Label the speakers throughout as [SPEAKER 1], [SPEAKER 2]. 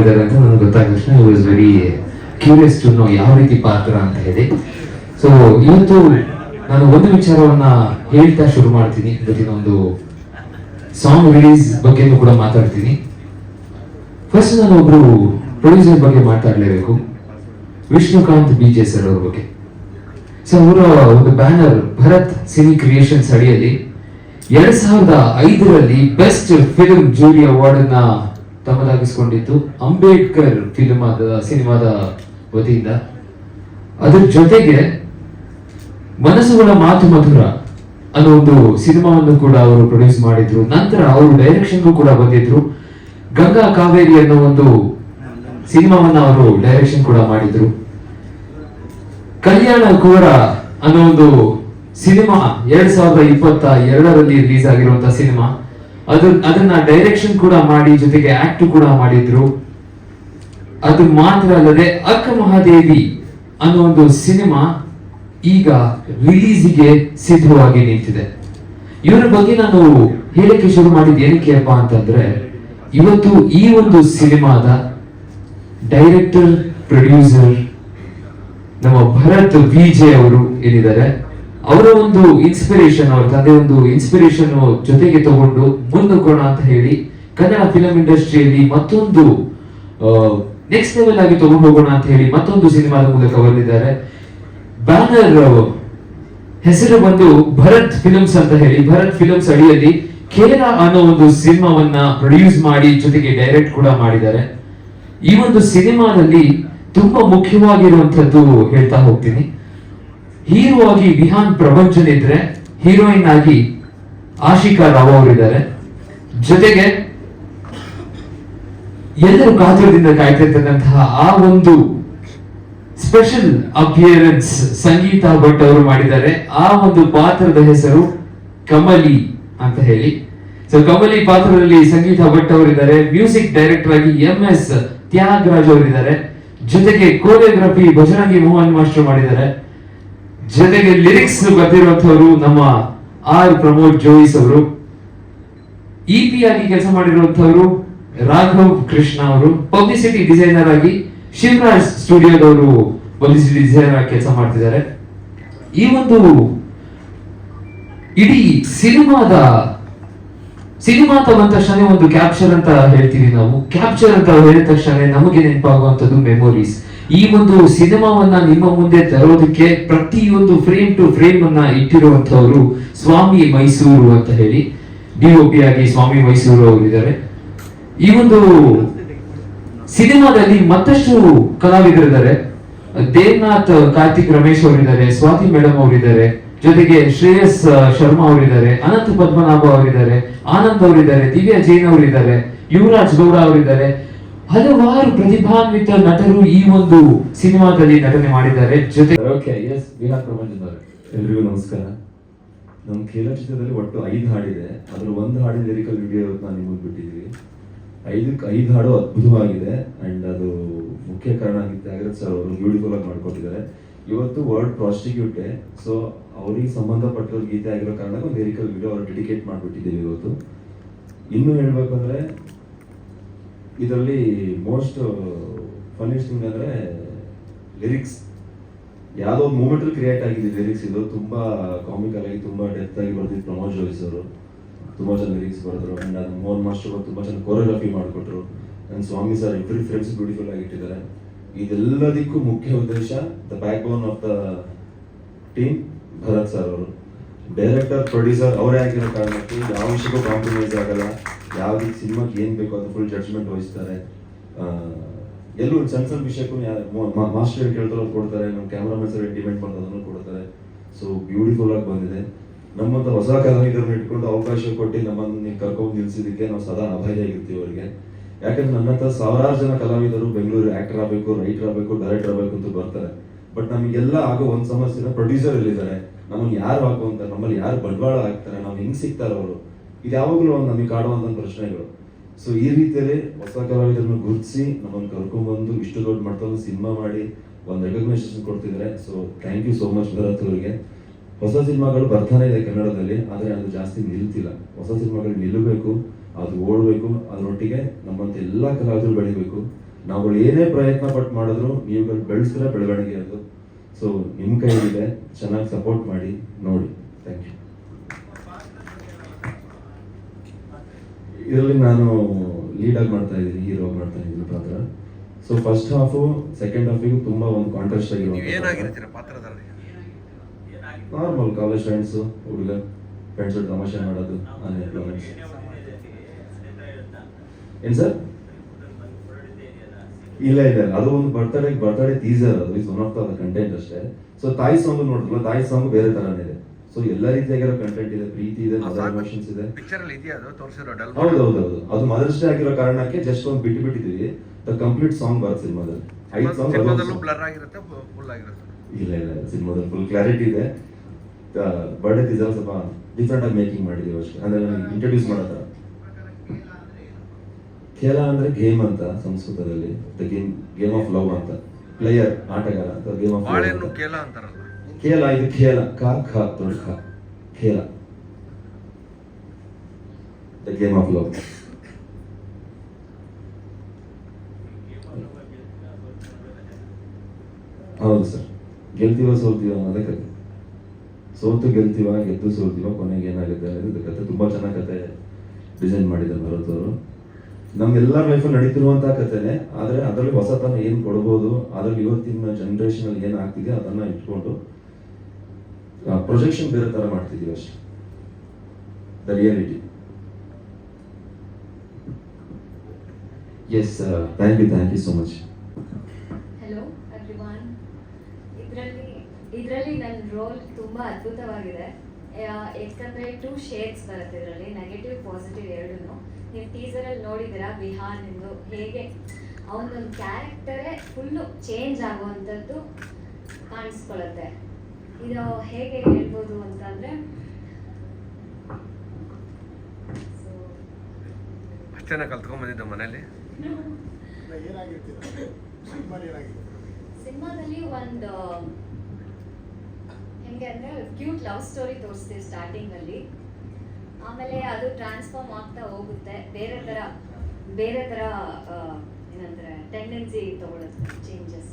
[SPEAKER 1] ಮಾಡಿದ್ದಾರೆ ಅಂತ ನನಗೆ ಗೊತ್ತಾದ ತಕ್ಷಣ I was very curious to know ಯಾವ ರೀತಿ ಪಾತ್ರ ಅಂತ ಹೇಳಿ. ಸೊ ಇವತ್ತು ನಾನು ಒಂದು ವಿಚಾರವನ್ನ ಹೇಳ್ತಾ ಶುರು ಮಾಡ್ತೀನಿ. ಇವತ್ತಿನ ಒಂದು ಸಾಂಗ್ ರಿಲೀಸ್ ಬಗ್ಗೆ ಕೂಡ ಮಾತಾಡ್ತೀನಿ. ಫಸ್ಟ್ ನಾನು ಒಬ್ರು ಪ್ರೊಡ್ಯೂಸರ್ ಬಗ್ಗೆ ಮಾತಾಡ್ಲೇಬೇಕು ವಿಷ್ಣುಕಾಂತ್ ಬಿ ಜೆ ಸರ್ ಅವ್ರ ಬಗ್ಗೆ. ಸೊ ಅವರ ಒಂದು ಬ್ಯಾನರ್ ಭರತ್ ಸಿನಿ ಕ್ರಿಯೇಷನ್ಸ್ ಅಡಿಯಲ್ಲಿ ಎರಡ್ ಸಾವಿರದ ಐದರಲ್ಲಿ ಬೆಸ್ಟ್ ಫಿಲ್ಮ್ ಜೂರಿ ಅವಾರ್ಡ್ ಅನ್ನ ತಮ್ಮದಾಗಿಸಿಕೊಂಡಿದ್ದು ಅಂಬೇಡ್ಕರ್ ಫಿಲ್ಮ್ ಆದ ಸಿನಿಮಾದ ವತಿಯಿಂದ. ಅದ್ರ ಜೊತೆಗೆ ಮನಸ್ಸುಗಳ ಮಾತು ಮಧುರ ಅನ್ನೋ ಒಂದು ಸಿನಿಮಾವನ್ನು ಕೂಡ ಅವರು ಪ್ರೊಡ್ಯೂಸ್ ಮಾಡಿದ್ರು. ನಂತರ ಅವರು ಡೈರೆಕ್ಷನ್ ಕೂಡ ಬಂದಿದ್ರು. ಗಂಗಾ ಕಾವೇರಿ ಅನ್ನೋ ಒಂದು ಸಿನಿಮಾವನ್ನ ಅವರು ಡೈರೆಕ್ಷನ್ ಕೂಡ ಮಾಡಿದ್ರು. ಕಲ್ಯಾಣ ಕುವರ ಅನ್ನೋ ಒಂದು ಸಿನಿಮಾ, ಎರಡ್ ಸಾವಿರದ ಇಪ್ಪತ್ತ ಎರಡರಲ್ಲಿ ರಿಲೀಸ್ ಆಗಿರುವಂತಹ ಸಿನಿಮಾ. ಅದು ಅದನ್ನ ಡೈರೆಕ್ಷನ್ ಕೂಡ ಮಾಡಿ, ಜೊತೆಗೆ ಆಕ್ಟ್ ಕೂಡ ಮಾಡಿದ್ರು. ಅದು ಮಾತ್ರ ಅಲ್ಲದೆ ಅಕ್ಕ ಮಹಾದೇವಿ ಅನ್ನೋ ಒಂದು ಸಿನಿಮಾ ಈಗ ರಿಲೀಸಿಗೆ ಸಿದ್ಧವಾಗಿ ನಿಂತಿದೆ. ಇವರ ಬಗ್ಗೆ ನಾನು ಹೇಳಕ್ಕೆ ಶುರು ಮಾಡಿದ ಏನಕ್ಕೆ ಅಪ್ಪ ಅಂತಂದ್ರೆ, ಇವತ್ತು ಈ ಒಂದು ಸಿನಿಮಾದ ಡೈರೆಕ್ಟರ್ ಪ್ರೊಡ್ಯೂಸರ್ ನಮ್ಮ ಭರತ್ ವಿಜೆ ಅವರು ಏನಿದ್ದಾರೆ ಅವರ ಒಂದು ಇನ್ಸ್ಪಿರೇಷನ್ ಅವ್ರ ತಂದೆ ಒಂದು ಇನ್ಸ್ಪಿರೇಷನ್ ಜೊತೆಗೆ ತಗೊಂಡು ಮುನ್ನುಗ್ಗೋಣ ಅಂತ ಹೇಳಿ ಕನ್ನಡ ಫಿಲಂ ಇಂಡಸ್ಟ್ರಿಯಲ್ಲಿ ಮತ್ತೊಂದು ನೆಕ್ಸ್ಟ್ ಲೆವೆಲ್ ಆಗಿ ತಗೊಂಡು ಹೋಗೋಣ ಅಂತ ಹೇಳಿ ಮತ್ತೊಂದು ಸಿನಿಮಾದ ಮೂಲಕ ಬಂದಿದ್ದಾರೆ. ಬ್ಯಾನರ್ ಹೆಸರು ಬಂದು ಭರತ್ ಫಿಲ್ಮ್ಸ್ ಅಂತ ಹೇಳಿ. ಭರತ್ ಫಿಲ್ಮ್ಸ್ ಅಡಿಯಲ್ಲಿ ಕೇರ ಅನ್ನೋ ಒಂದು ಸಿನಿಮಾವನ್ನ ಪ್ರೊಡ್ಯೂಸ್ ಮಾಡಿ ಜೊತೆಗೆ ಡೈರೆಕ್ಟ್ ಕೂಡ ಮಾಡಿದ್ದಾರೆ. ಈ ಒಂದು ಸಿನಿಮಾದಲ್ಲಿ ತುಂಬಾ ಮುಖ್ಯವಾಗಿರುವಂತದ್ದು ಹೇಳ್ತಾ ಹೋಗ್ತೀನಿ. ಹೀರೋ ಆಗಿ ವಿಹಾನ್ ಪ್ರಭಂಜನ್ ಇದ್ರೆ ಹೀರೋಯಿನ್ ಆಗಿ ಆಶಿಕಾ ರಾವ್ ಅವರಿದ್ದಾರೆ. ಜೊತೆಗೆ ಎಲ್ಲರೂ ಕಾತುರದಿಂದ ಕಾಯ್ತಿರ್ತಕ್ಕಂತಹ ಆ ಒಂದು ಸ್ಪೆಷಲ್ ಅಪಿಯರೆನ್ಸ್ ಸಂಗೀತ ಭಟ್ ಅವರು ಮಾಡಿದ್ದಾರೆ. ಆ ಒಂದು ಪಾತ್ರದ ಹೆಸರು ಕಮಲಿ ಅಂತ ಹೇಳಿ. ಸೊ ಕಮಲಿ ಪಾತ್ರದಲ್ಲಿ ಸಂಗೀತ ಭಟ್ ಅವರಿದ್ದಾರೆ. ಮ್ಯೂಸಿಕ್ ಡೈರೆಕ್ಟರ್ ಆಗಿ ಎಂ ಎಸ್ ತ್ಯಾಗರಾಜ್ ಅವರಿದ್ದಾರೆ. ಜೊತೆಗೆ ಕೋರಿಯೋಗ್ರಫಿ ಭಜರಂಗಿ ಮೋಹನ್ ಮಾಸ್ಟರ್ ಮಾಡಿದ್ದಾರೆ. ಜೊತೆಗೆ ಲಿರಿಕ್ಸ್ ಬರ್ತಿರುವಂತವರು ನಮ್ಮ ಆರ್ ಪ್ರಮೋದ್ ಜೋಯಿಸ್ ಅವರು. ಇಪಿ ಆಗಿ ಕೆಲಸ ಮಾಡಿರುವಂತವರು ರಾಘವ್ ಕೃಷ್ಣ ಅವರು. ಪಬ್ಲಿಸಿಟಿ ಡಿಸೈನರ್ ಆಗಿ ಶಿವರಾಜ್ ಸ್ಟುಡಿಯೋದವರು ಪಬ್ಲಿಸಿಟಿ ಡಿಸೈನರ್ ಆಗಿ ಕೆಲಸ ಮಾಡ್ತಿದ್ದಾರೆ. ಈ ಒಂದು ಇಡೀ ಸಿನಿಮಾದ ಸಿನಿಮಾ ತಗೊಂಡ ತಕ್ಷಣ ಒಂದು ಕ್ಯಾಪ್ಚರ್ ಅಂತ ಹೇಳ್ತೀವಿ ನಾವು. ಕ್ಯಾಪ್ಚರ್ ಅಂತ ಹೇಳಿದ ತಕ್ಷಣ ನಮಗೆ ನೆನಪಾಗುವಂತದ್ದು ಮೆಮೊರೀಸ್ ಈ ಒಂದು ಸಿನಿಮಾವನ್ನ ನಿಮ್ಮ ಮುಂದೆ ತರೋದಕ್ಕೆ ಪ್ರತಿಯೊಂದು ಫ್ರೇಮ್ ಟು ಫ್ರೇಮ್ ಅನ್ನ ಇಟ್ಟಿರುವಂತವರು ಸ್ವಾಮಿ ಮೈಸೂರು ಅಂತ ಹೇಳಿ ಡಿಒಪಿ ಆಗಿ ಸ್ವಾಮಿ ಮೈಸೂರು ಅವರಿದ್ದಾರೆ ಈ ಒಂದು ಸಿನಿಮಾದಲ್ಲಿ ಮತ್ತಷ್ಟು ಕಲಾವಿದರಿದ್ದಾರೆ. ದೇವನಾಥ್, ಕಾರ್ತಿಕ್ ರಮೇಶ್ ಅವರಿದ್ದಾರೆ, ಸ್ವಾತಿ ಮೇಡಮ್ ಅವರಿದ್ದಾರೆ. ಜೊತೆಗೆ ಶ್ರೇಯಸ್ ಶರ್ಮಾ ಅವರಿದ್ದಾರೆ, ಅನಂತ್ ಪದ್ಮನಾಭ ಅವರಿದ್ದಾರೆ, ಆನಂದ್ ಅವರಿದ್ದಾರೆ, ದಿವ್ಯಾ ಜೈನ್ ಅವರಿದ್ದಾರೆ, ಯುವರಾಜ್ ಗೌಡ ಅವರಿದ್ದಾರೆ. ಹಲವಾರು ಪ್ರತಿಭಾನ್ವಿತ ನಟರು ಈ ಒಂದು ಸಿನಿಮಾದಲ್ಲಿ ನಟನೆ ಮಾಡಿದ್ದಾರೆ. ಜೊತೆ ಓಕೆ ಎಸ್ ವಿಹಾರ್ ಪ್ರಪಂಚದ
[SPEAKER 2] ಎಲ್ರಿಗೂ ನಮಸ್ಕಾರ. ನಮ್ಮ ಕೇಲ ಚಿತ್ರದಲ್ಲಿ ಒಟ್ಟು ಐದು ಹಾಡಿದೆ. ಅದ್ರ ಒಂದು ಹಾಡಿನ ಲಿರಿಕಲ್ ವಿಡಿಯೋ ಇವತ್ತು ನಾನು ನಿಮಗೆ ಬಿಟ್ಟಿದ್ದೀವಿ ಐದಕ್ಕೆ ಐದು ಹಾಡು ಅದ್ಭುತವಾಗಿದೆ. ಅಂಡ್ ಅದು ಮುಖ್ಯ ಕಾರಣ ಆಗಿತ್ತು ತ್ಯಾಗರಾಜ್ ಸರ್ ಅವರು ಬ್ಯೂಟಿಫುಲ್ ಆಗಿ ಮಾಡ್ಕೊಟ್ಟಿದ್ದಾರೆ. ಇವತ್ತು ವರ್ಲ್ಡ್ ಪ್ರಾಸ್ಟಿಕ್ಯೂಟ್ ಡೇ ಸೊ ಅವರಿಗೆ ಸಂಬಂಧಪಟ್ಟಿರೋ ಗೀತೆ ಆಗಿರೋ ಕಾರಣ ಒಂದು ಲಿರಿಕಲ್ ವಿಡಿಯೋ ಅವ್ರು ಡೆಡಿಕೇಟ್ ಮಾಡಿಬಿಟ್ಟಿದ್ದೀವಿ ಇವತ್ತು. ಇನ್ನೂ ಹೇಳ್ಬೇಕಂದ್ರೆ ಇದರಲ್ಲಿ ಮೋಸ್ಟ್ ಫನ್ನಿಸ್ಟ್ ಅಂದರೆ ಲಿರಿಕ್ಸ್ ಯಾವುದೋ ಮೂಮೆಂಟಲ್ಲಿ ಮೂಮೆಂಟ್ ಕ್ರಿಯೇಟ್ ಆಗಿದೆ ಲಿರಿಕ್ಸ್ ಇದು. ತುಂಬ ಕಾಮಿಕಲ್ ಆಗಿ, ತುಂಬ ಡೆತ್ ಆಗಿ ಬರೆದಿದ್ದು ಪ್ರಮೋದ್ ಜೋಯಿಸ್ ಅವರು ತುಂಬ ಚೆನ್ನಾಗಿ ಲಿರಿಕ್ಸ್ ಬರೆದ್ರು. ಅಂಡ್ ಅದು ಮೋಹನ್ ಮಾಸ್ಟರ್ ತುಂಬ ಚೆನ್ನಾಗಿ ಕೊರಿಯೋಗ್ರಫಿ ಮಾಡಿಕೊಟ್ರು. And Swamy sir every frames beautiful ಆಗಿ ಇಟ್ಟಿದ್ದಾರೆ. ಇದೆಲ್ಲದಕ್ಕೂ ಮುಖ್ಯ ಉದ್ದೇಶ the backbone of the team Bharath sir ಅವರು. ಡೈರೆಕ್ಟರ್ ಪ್ರೊಡ್ಯೂಸರ್ ಅವರೇ ಆಗಿರೋ ಕಾರಣಕ್ಕೆ ಯಾವ ವಿಷಯಕ್ಕೂ ಕಾಂಪ್ರಮೈಸ್ ಆಗಲ್ಲ. ಯಾವ ರೀತಿ ಸಿನಿಮಾಗೆ ಏನ್ ಬೇಕೋ ಅದು ಫುಲ್ ಜಡ್ಜ್ಮೆಂಟ್ ವಹಿಸ್ತಾರೆ. ಎಲ್ಲೂ ಸಣ್ಣ ಸಣ್ಣ ವಿಷಯಕ್ಕೂ ಮಾಸ್ಟರ್ ಏನ್ ಕೊಡ್ತಾರೆ ನಮ್ಮ ಕ್ಯಾಮ್ರಾಮನ್ ಸರ್ ಡಿಪೆಂಡ್ ಮಾಡೋದನ್ನು ಕೊಡ್ತಾರೆ. ಸೊ ಬ್ಯೂಟಿಫುಲ್ ಆಗಿ ಬಂದಿದೆ. ನಮ್ಮಂತ ಹೊಸ ಕಲಾವಿದರನ್ನ ಇಟ್ಕೊಂಡು ಅವಕಾಶ ಕೊಟ್ಟು ನಮ್ಮನ್ನ ಕರ್ಕೊಂಡು ನಿಲ್ಸಿದ್ದಕ್ಕೆ ನಾವು ಸದಾ ಅಭಯವಾಗಿರ್ತೀವಿ ಅವರಿಗೆ. ಯಾಕಂದ್ರೆ ನನ್ನ ಹತ್ರ ಸಾವಿರಾರು ಜನ ಕಲಾವಿದರು ಬೆಂಗಳೂರು ಆಕ್ಟರ್ ಆಗಬೇಕು ರೈಟರ್ ಆಗಬೇಕು ಡೈರೆಕ್ಟರ್ ಆಗಬೇಕು ಅಂತ ಬರ್ತಾರೆ. ಬಟ್ ನಮಗೆಲ್ಲ ಆಗೋ ಒಂದು ಸಮಸ್ಯೆನ ಪ್ರೊಡ್ಯೂಸರ್ ಎಲ್ಲಿದ್ದಾರೆ ನಮ್ಮನ್ನು ಯಾರು ಹಾಕುವಂತಾರೆ ನಮ್ಮಲ್ಲಿ ಯಾರು ಬಂಡವಾಳ ಹಾಕ್ತಾರೆ ನಾವು ಹೆಂಗ್ ಸಿಗ್ತಾರೆ ಅವರು? ಇದು ಯಾವಾಗಲೂ ಒಂದು ನಮಗೆ ಕಾಡುವಂತ ಪ್ರಶ್ನೆಗಳು. ಸೊ ಈ ರೀತಿಯಲ್ಲಿ ಹೊಸ ಕಲಾವಿದರನ್ನು ಗುರುತಿಸಿ ನಮ್ಮನ್ನು ಕರ್ಕೊಂಡ್ಬಂದು ಇಷ್ಟು ದೊಡ್ಡ ಮಟ್ಟದಲ್ಲಿ ಸಿನಿಮಾ ಮಾಡಿ ಒಂದು ರೆಕಗ್ನೈಸೇಷನ್ ಕೊಡ್ತಿದ್ದಾರೆ. So thank you so much Bharat ಅವರಿಗೆ. ಹೊಸ ಸಿನಿಮಾಗಳು ಬರ್ತಾನೆ ಇದೆ ಕನ್ನಡದಲ್ಲಿ, ಆದರೆ ಅದು ಜಾಸ್ತಿ ನಿಲ್ತಿಲ್ಲ. ಹೊಸ ಸಿನಿಮಾಗಳು ನಿಲ್ಲಬೇಕು, ಅದು ಓಡಬೇಕು, ಅದರೊಟ್ಟಿಗೆ ನಮ್ಮಂತ ಎಲ್ಲ ಕಲಾವಿದರು ಬೆಳಿಬೇಕು. ನಾವುಗಳು ಏನೇ ಪ್ರಯತ್ನ ಪಟ್ಟು ಮಾಡಿದ್ರು ನೀವುಗಳು ಬೆಳೆಸಿದ್ರೆ ಬೆಳವಣಿಗೆ ಅದು. ಸೊ ನಿಮ್ಮ ಕೈಲಿದೆ ಚೆನ್ನಾಗಿ ಸಪೋರ್ಟ್ ಮಾಡಿ, ನೋಡಿ. ಥ್ಯಾಂಕ್ ಯು ಇದರಲ್ಲಿ ನಾನು ಲೀಡ್ ಆಗಿ ಮಾಡ್ತಾ ಇದ್ದೀನಿ ಹೀರೋ ಮಾಡ್ತಾ ಇದ್ದೀನಿ ಪಾತ್ರ. ಸೊ ಫಸ್ಟ್ ಹಾಫು ಸೆಕೆಂಡ್ ಹಾಫಿಗೆ ತುಂಬಾ ಒಂದು ಕಾಂಟ್ರಾಸ್ಟ್ ಆಗಿರೋ
[SPEAKER 3] ಪಾತ್ರದಲ್ಲಿ?
[SPEAKER 2] ನಾರ್ಮಲ್ ಕಾಲೇಜ್ ಫ್ರೆಂಡ್ಸು ಹುಡುಗ ಫ್ರೆಂಡ್ಸ್ ತಮಾಷೆ ಮಾಡೋದು ಏನು ಏನ್ ಸರ್? ಇಲ್ಲ ಇಲ್ಲ ಅದು ಒಂದು ಬರ್ತಡೇ ಬರ್ತಡೇ ಟೀಸರ್ ಅದು is one of the content ಅಷ್ಟೇ. ಸೊ ತಾಯಿ ಸಾಂಗ್ ನೋಡಿದ್ರಲ್ಲ ತಾಯಿ ಸಾಂಗ್ ಬೇರೆ ಥರನೇ ಇದೆ. ಸೊ ಎಲ್ಲ ರೀತಿಯಾಗಿರೋ ಕಂಟೆಂಟ್ ಇದೆ ಪ್ರೀತಿ ಇದೆ ಎಮೋಷನ್ಸ್ ಇದೆ.
[SPEAKER 3] ಪಿಕ್ಚರ್ ಅಲ್ಲಿ ಇದೆಯಾ ಅದು? ತೋರಿಸಿರೋ ಡಲ್
[SPEAKER 2] ಹೌದು ಹೌದು ಹೌದು. ಅದು ಮದರ್ಸ್ ಡೇ ಆಗಿರೋ ಕಾರಣಕ್ಕೆ ಜಸ್ಟ್ ಒಂದು ಬಿಟ್ಟು ಬಿಟ್ಟಿದೀವಿ ದ ಕಂಪ್ಲೀಟ್ ಸಾಂಗ್ ಬರುತ್ತೆ ಸಿನಿಮಾದಲ್ಲಿ. ಐದು ಸಾಂಗ್
[SPEAKER 3] ಸಿನಿಮಾದಲ್ಲೂ ಬ್ಲರ್ ಆಗಿರುತ್ತೆ ಫುಲ್ ಆಗಿರುತ್ತೆ.
[SPEAKER 2] ಇಲ್ಲ ಇಲ್ಲ ಸಿನಿಮಾದಲ್ಲಿ ಫುಲ್ ಕ್ಲಾರಿಟಿ ಇದೆ. ಬರ್ಡೇ ಟೀಸರ್ ಸ್ವಲ್ಪ ಡಿಫ್ರೆಂಟ್ ಆಗಿ ಮೇಕಿಂಗ್ ಮಾಡಿದೀವಿ ಅಷ್ಟೇ. ಅಂದ್ರೆ ನನಗೆ ಇಂಟ್ರೊಡ್ಯೂಸ್ ಮಾಡೋ ಖೇಲ ಅಂದ್ರೆ ಗೇಮ್ ಅಂತ ಸಂಸ್ಕೃತದಲ್ಲಿ. The game game of love ಅಂತ. ಪ್ಲೇಯರ್ ಆಟಗಾರ ಅಂತ ಗೇಮ್ ಆಫ್
[SPEAKER 3] ಕೇಲ ಅಂತಾರಲ್ಲ
[SPEAKER 2] ಖೇಲ ಇದು ಖೇಲ ಕ ಖ ದೊಡ್ಡ ಖ ಖೇಲ ದ ಗೇಮ್ ಆಫ್ ಲವ್ ಹೌದು ಸರ್. ಗೆಲ್ತೀವ ಸೋಲ್ತೀವ ಅನ್ನೋದೇ ಕತೆ ಸೋತು ಗೆಲ್ತೀವ, ಗೆದ್ದು ಸೋಲ್ತೀವ, ಕೊನೆಗೆ ಏನಾಗುತ್ತೆ ಅನ್ನೋದು ಕತೆ ತುಂಬ ಚೆನ್ನಾಗಿ ಕತೆ ಡಿಸೈನ್ ಮಾಡಿದ್ದಾರೆ ಭರತ್ ಅವರು. ನಮ್ಗೆಲ್ಲರ ಲೈಫಲ್ಲಿ ನಡೀತಿರುವಂತಹ ಕಥೆನೆ, ಆದರೆ ಅದರಲ್ಲಿ ಹೊಸತನ ಏನು ಕೊಡ್ಬೋದು, ಅದರಲ್ಲಿ ಇವತ್ತಿನ ಜನ್ರೇಷನಲ್ಲಿ ಏನಾಗ್ತಿದೆ ಅದನ್ನ ಇಟ್ಕೊಂಡು ಪ್ರೊಜೆಕ್ಷನ್ ಬೇರೆ ತರ ಮಾಡ್ತಿದ್ದೀವಿ ಅಷ್ಟೇ. The reality yes thank you thank you so much
[SPEAKER 4] hello everyone ಇದರಲ್ಲಿ ಇದರಲ್ಲಿ ನನ್ನ ರೋಲ್ ತುಂಬ ಅದ್ಭುತವಾಗಿದೆ. ಯಾಕಂದರೆ ಟೂ ಶೇಡ್ಸ್ ಬರುತ್ತೆ ಇದರಲ್ಲಿ ನೆಗೆಟಿವ್ ಪಾಸಿಟಿವ್ ಎರಡೂ ನೀವು ಟೀಸರಲ್ಲಿ ನೋಡಿದ್ದೀರಾ ಎಂದು ಹೇಗೆ? ಅವನೊಂದು ಕ್ಯಾರೆಕ್ಟರೇ ಫುಲ್ಲು ಚೇಂಜ್ ಆಗುವಂಥದ್ದು ಕಾಣಿಸ್ಕೊಳ್ಳುತ್ತೆ ಇದು ಹೇಗೆ ಹೇಳ್ಬೋದು ಅಂತಂದರೆ ಸೊ
[SPEAKER 3] ಅಷ್ಟೇನ ಕಲ್ತ್ಕೊಂಡ್ ಬಂದಿದ್ದ ಮನೇಲಿ
[SPEAKER 4] ಸಿನಿಮಾದಲ್ಲಿ ಒಂದು ಹೆಂಗೆ ಅಂದ್ರೆ ಕ್ಯೂಟ್ ಲವ್ ಸ್ಟೋರಿ ತೋರಿಸ್ತೀವಿ ಸ್ಟಾರ್ಟಿಂಗ್ ಅಲ್ಲಿ ಆಮೇಲೆ ಅದು ಟ್ರಾನ್ಸ್ಫಾರ್ಮ್ ಆಗ್ತಾ ಹೋಗುತ್ತೆ. ಬೇರೆ ತರ ಬೇರೆ ತರ ಏನಂದ್ರೆ ಏನಂತಾರೆ ಟೆಂಡೆನ್ಸಿ ತಗೊಳುತ್ತೆ ಚೇಂಜಸ್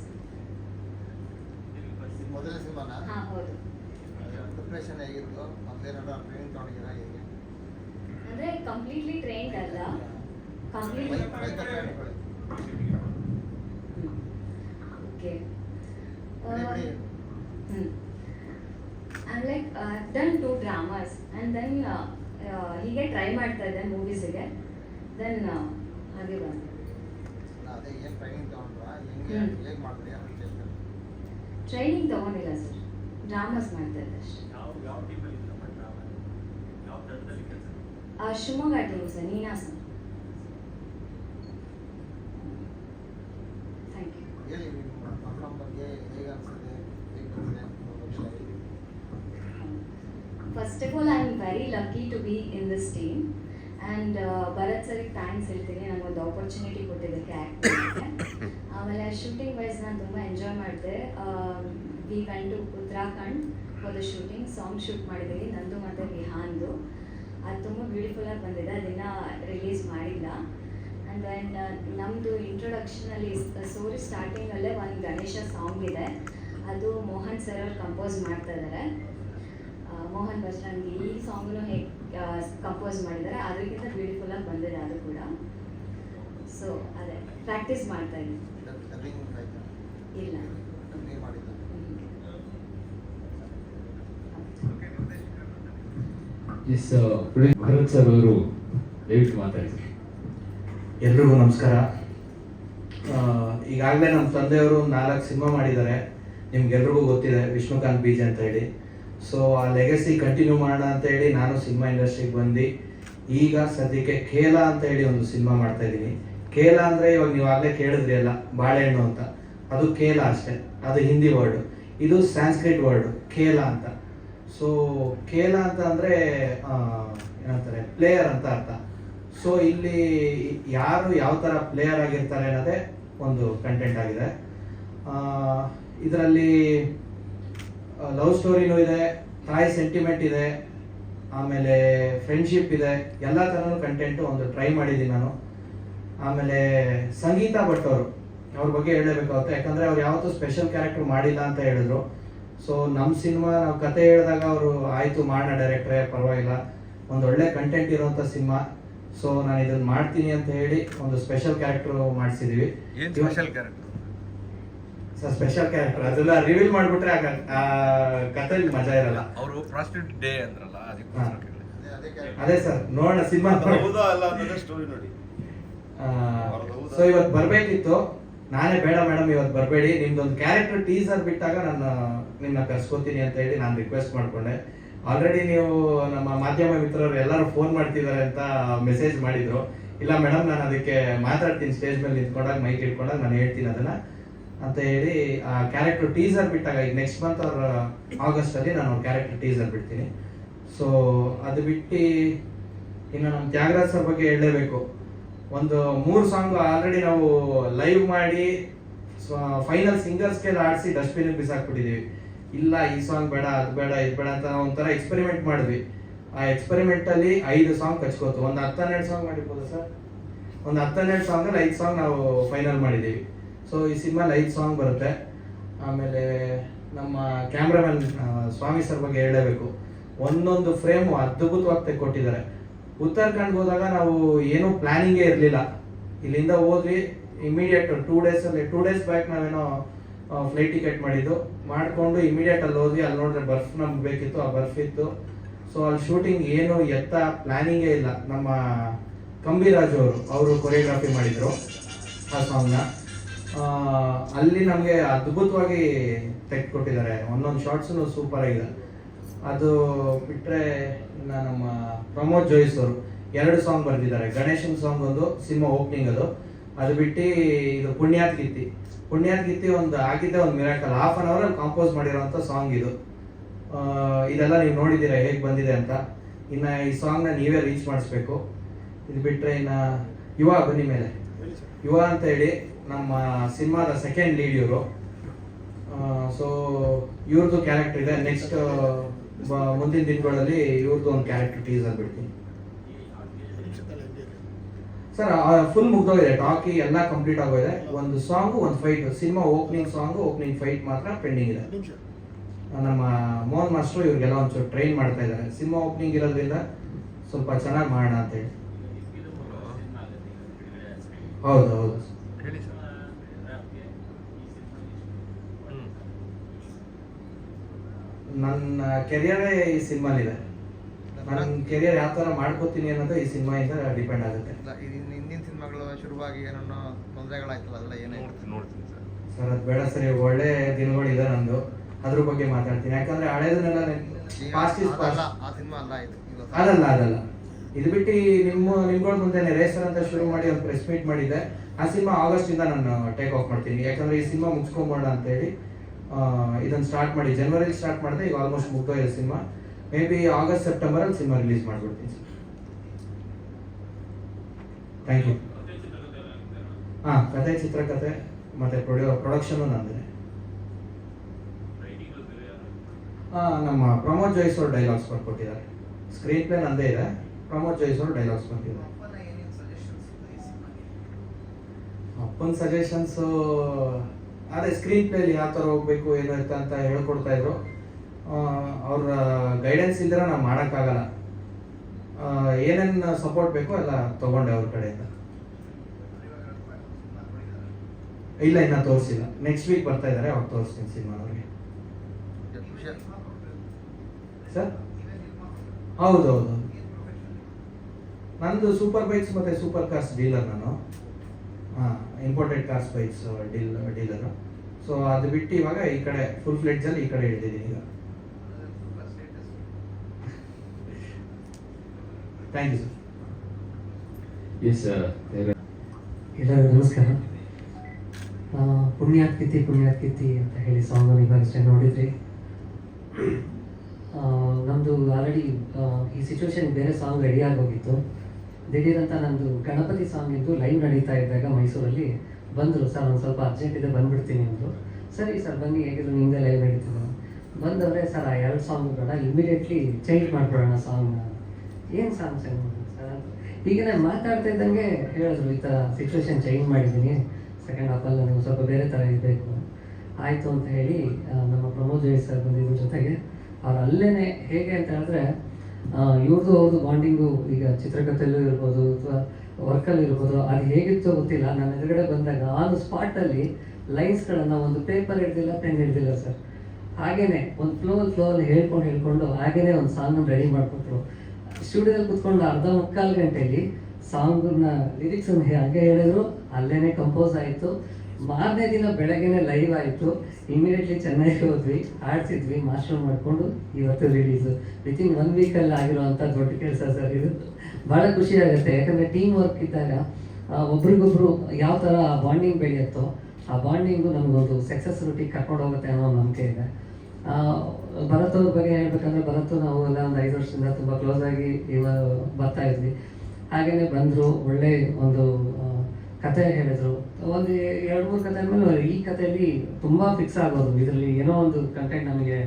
[SPEAKER 5] ಮೊದಲ ಸಿನಿಮಾನ?
[SPEAKER 4] ಹಾ ಹೌದು.
[SPEAKER 5] ಪ್ರಿಪ್ರೇಷನ್ ಹೇಗಿತ್ತು ಮೊದಲೇನಾದ್ರು ಟ್ರೈನಿಂಗ್ ತೊಗೊಂಡಿದ್ದೀರಾ ಹೇಗೆ?
[SPEAKER 4] ಅಂದ್ರೆ ಕಂಪ್ಲೀಟ್ಲಿ ಟ್ರೈನ್ಡ್ ಅಲ್ಲ. ಕಂಪ್ಲೀಟ್ಲಿ
[SPEAKER 5] ರೈತ ಟ್ರೈನಿಂಗ್ಗಳು
[SPEAKER 4] ಓಕೆ.
[SPEAKER 5] ಬಿಡಿ ಬಿಡಿ
[SPEAKER 4] Hmm. I'm like uh, I've done two dramas and then uh, uh, ಹೀಗೆ ಟ್ರೈ ಮಾಡ್ತಾ ಇದ್ದೆ ಮೂವೀಸಿಗೆ ದೆನ್ ಹಾಗೆ ಬಂದೆ
[SPEAKER 5] ಅಲ್ಲ, ಅದೇ ಏನು ಟ್ರೈನಿಂಗ್ ತೊಗೊಂಡ್ರಾ ಹೆಂಗೆ?
[SPEAKER 4] ಹ್ಮ್.
[SPEAKER 5] ಹೇಗೆ ಮಾಡಿದ್ರಿ ಅಂತ ಕೇಳ್ತಾರೆ
[SPEAKER 4] ಟ್ರೈನಿಂಗ್ ತಗೊಂಡಿಲ್ಲ ಸರ್ ಡ್ರಾಮಾಸ್ ಮಾಡ್ತಾ ಇದ್ದೆ ಅಷ್ಟೇ. ಆ, Shivamogga team sir Ninasam thank you. First of all I am very lucky to be in this team and Bharat ಸರಿಗೆ ಥ್ಯಾಂಕ್ಸ್ ಹೇಳ್ತೀನಿ. ನನಗೊಂದು ಆಪರ್ಚುನಿಟಿ ಕೊಟ್ಟಿದ್ದಕ್ಕೆ ಆ್ಯಕ್ಟ್ ಆಮೇಲೆ ಶೂಟಿಂಗ್ ವೈಸ್ ನಾನು ತುಂಬ ಎಂಜಾಯ್ ಮಾಡಿದೆ. We went to Uttarakhand for the shooting song shoot ಮಾಡಿದ್ದೀವಿ ನಂದು ಮತ್ತು ವಿಹಾನ್ದು ಅದು ತುಂಬ ಬ್ಯೂಟಿಫುಲ್ಲಾಗಿ ಬಂದಿದೆ, ಅದನ್ನು ರಿಲೀಸ್ ಮಾಡಿಲ್ಲ. ಆ್ಯಂಡ್ ದೆನ್ ನಮ್ಮದು ಇಂಟ್ರೊಡಕ್ಷನಲ್ಲಿ ಸೋರಿ ಸ್ಟಾರ್ಟಿಂಗಲ್ಲೇ ಒಂದು ಗಣೇಶ ಸಾಂಗ್ ಇದೆ. ಅದು ಮೋಹನ್ ಸರ್ ಅವ್ರು ಕಂಪೋಸ್ ಮಾಡ್ತಾ ಇದ್ದಾರೆ ಮೋಹನ್ ಬಸ್ರಂಗಿ ಈ ಸಾಂಗ್ನು ಹೇಗೆ ಕಂಪೋಸ್ ಮಾಡಿದ್ದಾರೆ ಅದಕ್ಕಿಂತ ಬ್ಯೂಟಿಫುಲ್ ಆಗಿ ಬಂದಿದೆ ಅದು ಕೂಡ. ಸೊ ಅದೇ ಪ್ರಾಕ್ಟೀಸ್ ಮಾಡ್ತಾ ಇದ್ದೀನಿ. ಇಲ್ಲ.
[SPEAKER 1] ಎಸ್ ಭರತ್ ಸರ್ ಅವರು ದಯವಿಟ್ಟು
[SPEAKER 6] ಎಲ್ರಿಗೂ ನಮಸ್ಕಾರ. ಈಗಾಗಲೇ ನಮ್ಮ ತಂದೆಯವರು ನಾಲ್ಕು ಸಿನಿಮಾ ಮಾಡಿದ್ದಾರೆ. ನಿಮ್ಗೆಲ್ರಿಗೂ ಗೊತ್ತಿದೆ ವಿಷ್ಣುಕಾಂತ್ ಬೀಜ ಅಂತ ಹೇಳಿ. ಸೊ ಆ ಲೆಗಸಿ ಕಂಟಿನ್ಯೂ ಮಾಡೋಣ ಅಂತ ಹೇಳಿ ನಾನು ಸಿನಿಮಾ ಇಂಡಸ್ಟ್ರಿಗೆ ಬಂದು ಈಗ ಸದ್ಯಕ್ಕೆ ಖೇಲ ಅಂತ ಹೇಳಿ ಒಂದು ಸಿನಿಮಾ ಮಾಡ್ತಾ ಇದ್ದೀನಿ. ಖೇಲ ಅಂದರೆ ಇವಾಗ ನೀವು ಆಗಲೇ ಕೇಳಿದ್ರಿ ಅಲ್ಲ ಬಾಳೆಹಣ್ಣು ಅಂತ. ಅದು ಕೇಲ ಅಷ್ಟೇ, ಅದು ಹಿಂದಿ ವರ್ಡ್ ಇದು ಸ್ಯಾನ್ಸ್ಕ್ರಿಟ್ ವರ್ಡ್ ಕೇಲ ಅಂತ. ಸೊ ಖೇಲ ಅಂತ ಅಂದರೆ ಏನಂತಾರೆ ಪ್ಲೇಯರ್ ಅಂತ ಅರ್ಥ. ಸೊ ಇಲ್ಲಿ ಯಾರು ಯಾವ ಥರ ಪ್ಲೇಯರ್ ಆಗಿರ್ತಾರೆ ಅನ್ನೋದೇ ಒಂದು ಕಂಟೆಂಟ್ ಆಗಿದೆ. ಇದರಲ್ಲಿ ಲವ್ ಸ್ಟೋರಿನೂ ಇದೆ, ತಾಯಿ ಸೆಂಟಿಮೆಂಟ್ ಇದೆ, ಆಮೇಲೆ ಫ್ರೆಂಡ್ಶಿಪ್ ಇದೆ, ಎಲ್ಲ ಥರನೂ ಕಂಟೆಂಟು ಒಂದು ಟ್ರೈ ಮಾಡಿದ್ದೀನಿ ನಾನು. ಆಮೇಲೆ ಸಂಗೀತ ಭಟ್ ಅವರು ಅವ್ರ ಬಗ್ಗೆ ಹೇಳಲೇಬೇಕಾಗುತ್ತೆ ಯಾಕಂದ್ರೆ ಅವ್ರು ಯಾವತ್ತೂ ಸ್ಪೆಷಲ್ ಕ್ಯಾರೆಕ್ಟರ್ ಮಾಡಿಲ್ಲ ಅಂತ ಹೇಳಿದ್ರು. ಸೊ ನಮ್ಮ ಸಿನಿಮಾ ನಾವು ಕತೆ ಹೇಳಿದಾಗ ಅವರು ಆಯ್ತು ಮಾಡೋಣ ಡೈರೆಕ್ಟ್ರೇ ಪರವಾಗಿಲ್ಲ. ಒಂದು ಒಳ್ಳೆ ಕಂಟೆಂಟ್ ಇರುವಂಥ ಸಿನಿಮಾ. ಸೊ ನಾನು ಇದನ್ನ ಮಾಡ್ತೀನಿ ಅಂತ ಹೇಳಿ ಒಂದು special character ಮಾಡಿಸಿದೀವಿ.
[SPEAKER 3] Special character
[SPEAKER 6] sir special character ಅದೆಲ್ಲ ರಿವೀಲ್ ಮಾಡ್ಬಿಟ್ರೆ ಆ ಕತೆ ಮಜಾ ಇರಲ್ಲ.
[SPEAKER 3] ಅವರು ಪ್ರಾಸ್ಟಿಟ್ಯೂಟ್ ಡೇ ಅಂದ್ರಲ್ಲ
[SPEAKER 5] ಅದೇ
[SPEAKER 6] ಸರ್ ನೋಡೋಣ ಸಿನಿಮಾ
[SPEAKER 7] ಹೌದಾ ಅಲ್ಲ ಸ್ಟೋರಿ ನೋಡಿ.
[SPEAKER 6] ಸೊ ಇವತ್ತು ಬರ್ಬೇಕಿತ್ತು. ನಾನೇ ಬೇಡ ಮೇಡಮ್, ಇವತ್ತು ಬರಬೇಡಿ. ನಿಮ್ದೊಂದು ಕ್ಯಾರೆಕ್ಟರ್ ಟೀಸರ್ ಬಿಟ್ಟಾಗ ನಾನು ನಿಮ್ಮನ್ನ ಕರ್ಸ್ಕೊತೀನಿ ಅಂತ ಹೇಳಿ ನಾನು ರಿಕ್ವೆಸ್ಟ್ ಮಾಡಿಕೊಂಡೆ. ಆಲ್ರೆಡಿ ನೀವು ನಮ್ಮ ಮಾಧ್ಯಮ ಮಿತ್ರರು ಎಲ್ಲರೂ ಫೋನ್ ಮಾಡ್ತಿದ್ದಾರೆ ಅಂತ ಮೆಸೇಜ್ ಮಾಡಿದ್ರು. ಇಲ್ಲ ಮೇಡಮ್, ನಾನು ಅದಕ್ಕೆ ಮಾತಾಡ್ತೀನಿ. ಸ್ಟೇಜ್ ಮೇಲೆ ನಿಂತ್ಕೊಂಡಾಗ ಮೈಕ್ ಇಟ್ಕೊಂಡಾಗ ನಾನು ಹೇಳ್ತೀನಿ ಅದನ್ನ ಅಂತ ಹೇಳಿ, ಆ ಕ್ಯಾರೆಕ್ಟರ್ ಟೀಸರ್ ಬಿಟ್ಟಾಗ ಈಗ ನೆಕ್ಸ್ಟ್ ಮಂತ್ ಅವ್ರ ಆಗಸ್ಟಲ್ಲಿ ನಾನು ಕ್ಯಾರೆಕ್ಟರ್ ಟೀಸರ್ ಬಿಡ್ತೀನಿ. ಸೊ ಅದು ಬಿಟ್ಟು, ಇನ್ನು ನಮ್ಮ ತ್ಯಾಗರಾಜ್ ಸರ್ ಬಗ್ಗೆ ಹೇಳಲೇಬೇಕು. ಒಂದು ಮೂರು ಸಾಂಗ್ ಆಲ್ರೆಡಿ ನಾವು ಲೈವ್ ಮಾಡಿ ಫೈನಲ್ ಸಿಂಗರ್ಸ್ಗೆ ಆಡಿಸಿ ಡಸ್ಟ್ಬಿನ್ ಬಿಸಾಕ್ಬಿಟ್ಟಿದೀವಿ. ಇಲ್ಲ, ಈ ಸಾಂಗ್ ಬೇಡ, ಅದು ಬೇಡ, ಇದು ಬೇಡ ಅಂತ ಒಂಥರ ಎಕ್ಸ್ಪೆರಿಮೆಂಟ್ ಮಾಡಿದ್ವಿ. ಆ ಎಕ್ಸ್ಪೆರಿಮೆಂಟ್ ಅಲ್ಲಿ ಐದು ಸಾಂಗ್ ಕಚ್ಕೋತು. ಒಂದು ಹತ್ತನ್ನೆರಡು ಸಾಂಗ್ ಮಾಡಿರ್ಬೋದು ಸರ್ ಒಂದು ಹತ್ತನ್ನೆರಡು ಸಾಂಗ್ ಅಲ್ಲಿ ಐದು ಸಾಂಗ್ ನಾವು ಫೈನಲ್ ಮಾಡಿದ್ದೀವಿ ಸೊ ಈ ಸಿನಿಮಾಲಿ ಐದು ಸಾಂಗ್ ಬರುತ್ತೆ. ಆಮೇಲೆ ನಮ್ಮ ಕ್ಯಾಮ್ರಾಮನ್ ಸ್ವಾಮಿ ಸರ್ ಬಗ್ಗೆ ಹೇಳಲೇಬೇಕು ಒಂದೊಂದು ಫ್ರೇಮು ಅದ್ಭುತವಾಗಿ ತೆಕ್ಕೊಟ್ಟಿದ್ದಾರೆ ಉತ್ತರಾಖಂಡ್ಗೆ ಹೋದಾಗ ನಾವು ಏನೂ ಪ್ಲಾನಿಂಗೇ ಇರಲಿಲ್ಲ. ಇಲ್ಲಿಂದ ಹೋದ್ವಿ ಇಮಿಡಿಯೇಟ್ ಟೂ ಡೇಸಲ್ಲಿ ಟೂ ಡೇಸ್ ಬ್ಯಾಕ್ ನಾವೇನೋ ಫ್ಲೈಟ್ ಟಿಕೆಟ್ ಮಾಡಿದ್ದು. ಮಾಡಿಕೊಂಡು ಇಮಿಡಿಯೇಟ್ ಅಲ್ಲಿ ಹೋದ್ವಿ. ಅಲ್ಲಿ ನೋಡಿದ್ರೆ ಬರ್ಫ್ ನಮ್ಗೆ ಬೇಕಿತ್ತು, ಆ ಬರ್ಫ್ ಇತ್ತು. ಸೊ ಅಲ್ಲಿ ಶೂಟಿಂಗ್ ಏನು ಎತ್ತ ಪ್ಲಾನಿಂಗೇ ಇಲ್ಲ. ನಮ್ಮ ಕಂಬಿರಾಜು ಅವರು ಅವರು ಕೊರಿಯೋಗ್ರಾಫಿ ಮಾಡಿದ್ರು, ಆ ಸಾಂಗ್ನ ಅಲ್ಲಿ ನಮಗೆ ಅದ್ಭುತವಾಗಿ ತೆಗೆದುಕೊಟ್ಟಿದ್ದಾರೆ. ಒಂದೊಂದು ಶಾರ್ಟ್ಸು ಸೂಪರ್ ಆಗಿದೆ. ಅದು ಬಿಟ್ಟರೆ ನಮ್ಮ ಪ್ರಮೋದ್ ಜೋಯಿಸ್ ಅವರು ಎರಡು ಸಾಂಗ್ ಬರೆದಿದ್ದಾರೆ. ಗಣೇಶನ್ ಸಾಂಗ್ ಒಂದು, ಸಿನಿಮಾ ಓಪನಿಂಗ್ ಅದು. ಅದು ಬಿಟ್ಟು ಇದು ಪುಣ್ಯಾತ್ ಗೀತಿ. ಪುಣ್ಯಾತ್ ಗೀತಿ ಒಂದು ಆಗಿದ್ದೆ ಒಂದು ಮಿರಾಕಲ್ ಹಾಫ್ ಅನ್ ಅವರಲ್ಲಿ ಕಾಂಪೋಸ್ ಮಾಡಿರೋಂಥ ಸಾಂಗ್ ಇದು. ಇದೆಲ್ಲ ನೀವು ನೋಡಿದ್ದೀರಾ, ಹೇಗೆ ಬಂದಿದೆ ಅಂತ. ಇನ್ನು ಈ ಸಾಂಗ್ನ ನೀವೇ ರೀಚ್ ಮಾಡಿಸ್ಬೇಕು. ಇದು ಬಿಟ್ಟರೆ ಇನ್ನು ಯುವ, ಬನ್ನಿ ಮೇಲೆ. ಯುವ ಅಂತ ಹೇಳಿ ನಮ್ಮ ಸಿನಿಮಾದ ಸೆಕೆಂಡ್ ಲೀಡ್ ಇವರು. ಸೊ ಇವ್ರದ್ದು ಕ್ಯಾರೆಕ್ಟರ್ ಇದೆ. ನೆಕ್ಸ್ಟ್ ಮುಂದಿನ ದಿನಗಳಲ್ಲಿ ಇವ್ರದ್ದು ಒಂದು ಕ್ಯಾರೆಕ್ಟರ್ ಟೀಸ್ ಆಗ್ಬಿಡ್ತೀನಿ. ಸರ್ ಫುಲ್ ಮುಗ್ದೋಗಿದೆ ಟಾಕಿ ಎಲ್ಲ ಕಂಪ್ಲೀಟ್ ಆಗೋಗಿದೆ. ಒಂದು ಸಾಂಗು ಒಂದು fight cinema opening song opening fight ಮಾತ್ರ ಪೆಂಡಿಂಗ್ ಇದೆ. ನಮ್ಮ ಮೋಹನ್ ಮಾಸ್ಟರ್ ಇವ್ರಿಗೆಲ್ಲ ಒಂಚೂರು ಟ್ರೈನ್ ಮಾಡ್ತಾ ಇದ್ದಾರೆ. ಸಿನಿಮಾ ಓಪನಿಂಗ್ ಇರೋದ್ರಿಂದ ಸ್ವಲ್ಪ ಚೆನ್ನಾಗಿ ಮಾಡೋಣ ಅಂತ ಹೇಳಿ. ಹೌದು ಹೌದು
[SPEAKER 3] ಹೇಳಿ ಸರ್ ಹ್ಮ್.
[SPEAKER 6] ನನ್ನ ಕೆರಿಯರೇ ಈ ಸಿನಿಮಾಲಿದೆ. ನನ್ನ ಕೆರಿಯರ್ ಯಾವ ಥರ ಮಾಡ್ಕೋತೀನಿ ಅನ್ನೋದು ಈ ಸಿನಿಮಾಯಿಂದ ಡಿಪೆಂಡ್ ಆಗುತ್ತೆ.
[SPEAKER 5] ಇದು ಹಿಂದಿನ ಸಿನಿಮಾಗಳು ಶುರುವಾಗಿ ಏನೋ ತೊಂದರೆಗಳಾಯ್ತಲ್ಲ ಅದೆಲ್ಲ ಏನೇ
[SPEAKER 3] ನೋಡ್ತೀನಿ ನೋಡ್ತೀನಿ ಸರ್.
[SPEAKER 6] ಸರ್ ಅದು ಬೇಡ ಸರಿ ಒಳ್ಳೆ ದಿನಗಳಿದೆ ನಂದು. ಅದ್ರ ಬಗ್ಗೆ ಮಾತಾಡ್ತೀನಿ. ಯಾಕಂದ್ರೆ ಹಳೇದನ್ನೆಲ್ಲ ಪಾಸ್ಟ್ ಇಸ್
[SPEAKER 5] ಅದಲ್ಲ,
[SPEAKER 6] ಪಾಸ್ಟ್
[SPEAKER 5] ಆ ಸಿನಿಮಾ ಅಲ್ಲ ಇದು. ಇದು
[SPEAKER 6] ಅದಲ್ಲ ಅದಲ್ಲ. ಇದು ಬಿಟ್ಟು ನಿಮ್ಮ ನಿಮ್ಗಳ ಮುಂದೆನೆ ರೇಸರ್ ಅಂತ ಶುರು ಮಾಡಿ ಒಂದು ಪ್ರೆಸ್ ಮೀಟ್ ಮಾಡಿದ್ದೆ. ಆ ಸಿನಿಮಾ ಆಗಸ್ಟ್ ಇಂದ ನಾನು ಟೇಕ್ ಆಫ್ ಮಾಡ್ತೀನಿ. ಯಾಕಂದ್ರೆ ಈ ಸಿನಿಮಾ ಮುಗಿಸ್ಕೊಂಬೋಣ ಅಂತ ಹೇಳಿ ಇದನ್ನ ಸ್ಟಾರ್ಟ್ ಮಾಡಿ ಜನವರಿ ಸ್ಟಾರ್ಟ್ ಮಾಡಿದೆ ಈಗ ಆಲ್ಮೋಸ್ಟ್ ಮುಗ್ದೋಗಿದೆ cinema. Maybe August September ಅಲ್ಲಿ ಸಿನಿಮಾ ರಿಲೀಸ್ ಮಾಡ್ಬಿಡ್ತೀನಿ. ಥ್ಯಾಂಕ್ ಯು ಹಾ ಕತೆ ಚಿತ್ರಕಥೆ ಮತ್ತೆ ಪ್ರೊಡ್ಯೂ ಪ್ರೊಡಕ್ಷನ್ ನಂದಿದೆ ಹಾ ನಮ್ಮ ಪ್ರಮೋದ್ ಜೈಸ್ ಅವ್ರು ಡೈಲಾಗ್ಸ್ ಬರ್ಕೊಟ್ಟಿದ್ದಾರೆ ಸ್ಕ್ರೀನ್ ಪ್ಲೇ ನಂದೇ ಇದೆ. ಪ್ರಮೋದ್ ಜೋಯಿಸ್ ಅವರು ಡೈಲಾಗ್ಸ್ ಬರ್ತಿದ್ದಾರೆ ಅಪ್ಪನ ಸಜೆಷನ್ಸ್ ಅದೇ ಸ್ಕ್ರೀನ್ ಪ್ಲೇಲಿ ಯಾವ ಥರ ಹೋಗ್ಬೇಕು, ಏನು ಅಂತ ಅಂತ ಹೇಳ್ಕೊಡ್ತಾ ಇದ್ರು. ಅವ್ರ ಗೈಡೆನ್ಸ್ ಇಲ್ದಿರ ನಾವು ಮಾಡೋಕ್ಕಾಗಲ್ಲ. ಏನೇನು ಸಪೋರ್ಟ್ ಬೇಕೋ ಎಲ್ಲ ತಗೊಂಡೆ ಅವ್ರ ಕಡೆಯಿಂದ. ಇಲ್ಲ, ಇನ್ನ ತೋರಿಸಿಲ್ಲ. ನೆಕ್ಸ್ಟ್ ವೀಕ್ ಬರ್ತಾ ಇದ್ದಾರೆ ಅವಾಗ ತೋರಿಸ್ತೀನಿ ಸಿನಿಮಾ ಅವ್ರಿಗೆ. ಸರ್? ಹೌದೌದು. ಹೌದು ನಂದು ಸೂಪರ್ ಬೈಕ್ಸ್ ಮತ್ತೆ ಸೂಪರ್ ಕಾರ್ಸ್ ಡೀಲರ್ ನಾನು. ಹಾಂ imported cars bikes deal dealer so ಅದು ಬಿಟ್ಟು ಇವಾಗ ಈ ಕಡೆ ಫುಲ್ ಫ್ಲೆಡ್ಜಲ್ಲಿ ಈ ಕಡೆ ಹಿಡಿದಿದ್ದೀನಿ ಈಗ. ಥ್ಯಾಂಕ್ ಯು ಸರ್
[SPEAKER 1] ಎಸ್
[SPEAKER 8] ಎಲ್ಲರಿಗೂ ನಮಸ್ಕಾರ. ಆ, ಪುಣ್ಯಾತ್ಕಿತಿ ಪುಣ್ಯಾತ್ಕಿತಿ ಅಂತ ಹೇಳಿ ಸಾಂಗ್ ಇವಾಗಷ್ಟೇ ನೋಡಿದ್ರಿ. ಆ, ನಮ್ದು ಆಲ್ರೆಡಿ ಈ ಸಿಚುವೇಶನ್ ಬೇರೆ ಸಾಂಗ್ ರೆಡಿ ಆಗೋಗಿತ್ತು. ದಿಢೀರಂತ ನಂದು ಗಣಪತಿ ಸಾಂಗ್ ಲೈವ್ ನಡೀತಾ ಇದ್ದಾಗ ಮೈಸೂರಲ್ಲಿ ಬಂದರು, ಸರ್, ಒಂದು ಸ್ವಲ್ಪ ಅರ್ಜೆಂಟ್ ಇದೆ, ಬಂದ್ಬಿಡ್ತೀನಿ ಅಂದರು. ಸರಿ, ಸರ್, ಬನ್ನಿ, ಹೇಗಿದ್ರು ನಿಂದೆ ಲೈವ್ ನಡೀತಿದ್ರು ಬಂದವರೇ, ಸರ್, ಆ ಎರಡು ಸಾಂಗ್ ಬೇಡ ಇಮಿಡಿಯೇಟ್ಲಿ ಚೇಂಜ್ ಮಾಡ್ಬಿಡೋಣ ಸಾಂಗ್ನ ಏನು ಸಾಂಗ್ ಚೇಂಜ್ ಮಾಡೋದು ಸರ್, ಈಗ ಮಾತಾಡ್ತಾ ಇದ್ದಂಗೆ ಹೇಳಿದ್ರು, ಈ ಥರ ಸಿಚುವೇಶನ್ ಚೇಂಜ್ ಮಾಡಿದ್ದೀನಿ. ಸೆಕೆಂಡ್ ಹಾಫಲ್ಲಿ ನನಗೆ ಸ್ವಲ್ಪ ಬೇರೆ ಥರ ಇರಬೇಕು. ಆಯಿತು ಅಂತ ಹೇಳಿ ನಮ್ಮ ಪ್ರಮೋದ್ ಜೈ ಸರ್ ಬಂದಿದ್ದ ಜೊತೆಗೆ. ಅವ್ರು ಅಲ್ಲೇ ಹೇಗೆ ಅಂತ ಹೇಳಿದ್ರೆ ಇವ್ರದ್ದು ಅವ್ರದ್ದು ಬಾಂಡಿಂಗು ಈಗ ಚಿತ್ರಕಥೆಯಲ್ಲೂ ಇರ್ಬೋದು ಅಥವಾ ವರ್ಕಲ್ಲಿ ಇರ್ಬೋದು, ಅದು ಹೇಗಿತ್ತೋ ಗೊತ್ತಿಲ್ಲ. ನನ್ನ ಎದುರುಗಡೆ ಬಂದಾಗ ಆನ್ ಸ್ಪಾಟಲ್ಲಿ ಲೈನ್ಸ್ಗಳನ್ನು ಒಂದು ಪೇಪರ್ ಹಿಡ್ದಿಲ್ಲ ಪೆನ್ ಹಿಡ್ದಿಲ್ಲ ಸರ್ ಹಾಗೇನೆ ಒಂದು ಫ್ಲೋ ಫ್ಲೋ ಅಲ್ಲಿ ಹೇಳ್ಕೊಂಡು ಹೇಳ್ಕೊಂಡು ಹಾಗೇನೆ ಒಂದು ಸಾಂಗ್ನ ರೆಡಿ ಮಾಡಿಕೊಟ್ರು. ಸ್ಟುಡಿಯೋದಲ್ಲಿ ಕುತ್ಕೊಂಡು ಅರ್ಧ ಮುಕ್ಕಾಲು ಗಂಟೆಯಲ್ಲಿ ಸಾಂಗ್ನ ಲಿರಿಕ್ಸನ್ನು ಹಾಗೆ ಹೇಳಿದ್ರು ಅಲ್ಲೇ ಕಂಪೋಸ್ ಆಯಿತು. ಮಾರನೇ ದಿನ ಬೆಳಗ್ಗೆನೆ ಲೈವ್ ಆಯಿತು. ಇಮಿಡಿಯೇಟ್ಲಿ ಚೆನ್ನೈಗೆ ಹೋದ್ವಿ ಆಡ್ಸಿದ್ವಿ ಮಾಸ್ಟರ್ ಮಾಡಿಕೊಂಡು ಇವತ್ತು ರಿಲೀಸು ವಿತಿನ್ ಒನ್ ವೀಕಲ್ಲಿ ಆಗಿರುವಂಥ ದೊಡ್ಡ ಕೆಲಸ ಸರ್ ಇದು. ಭಾಳ ಖುಷಿ ಆಗುತ್ತೆ. ಯಾಕಂದರೆ ಟೀಮ್ ವರ್ಕ್ ಇದ್ದಾಗ ಒಬ್ರಿಗೊಬ್ರು ಯಾವ ಥರ ಬಾಂಡಿಂಗ್ ಬೆಳೆಯುತ್ತೋ, ಆ ಬಾಂಡಿಂಗು ನಮಗೊಂದು ಸಕ್ಸಸ್ ರೂಟಿಗೆ ಕರ್ಕೊಂಡು ಹೋಗುತ್ತೆ ಅನ್ನೋ ನಂಬಿಕೆ ಇದೆ. ಭರತ್ ಅವ್ರ ಬಗ್ಗೆ ಹೇಳ್ಬೇಕಂದ್ರೆ ಭರತ್ ನಾವು ಎಲ್ಲ ಒಂದು ಐದು ವರ್ಷದಿಂದ ತುಂಬ ಕ್ಲೋಸ್ ಆಗಿ ಇವ, ಬರ್ತಾ ಇದ್ವಿ. ಹಾಗೆಯೇ ಬಂದರು, ಒಳ್ಳೆ ಒಂದು ಕತೆ ಹೇಳಿದ್ರು. ಒಂದು ಎರಡು ಮೂರು ಕತೆ ಆದ್ಮೇಲೆ ಈ ಕಥೆಯಲ್ಲಿ ತುಂಬ ಫಿಕ್ಸ್ ಆಗೋದು. ಇದರಲ್ಲಿ ಏನೋ ಒಂದು ಕಂಟೆಂಟ್ ನಮಗೆ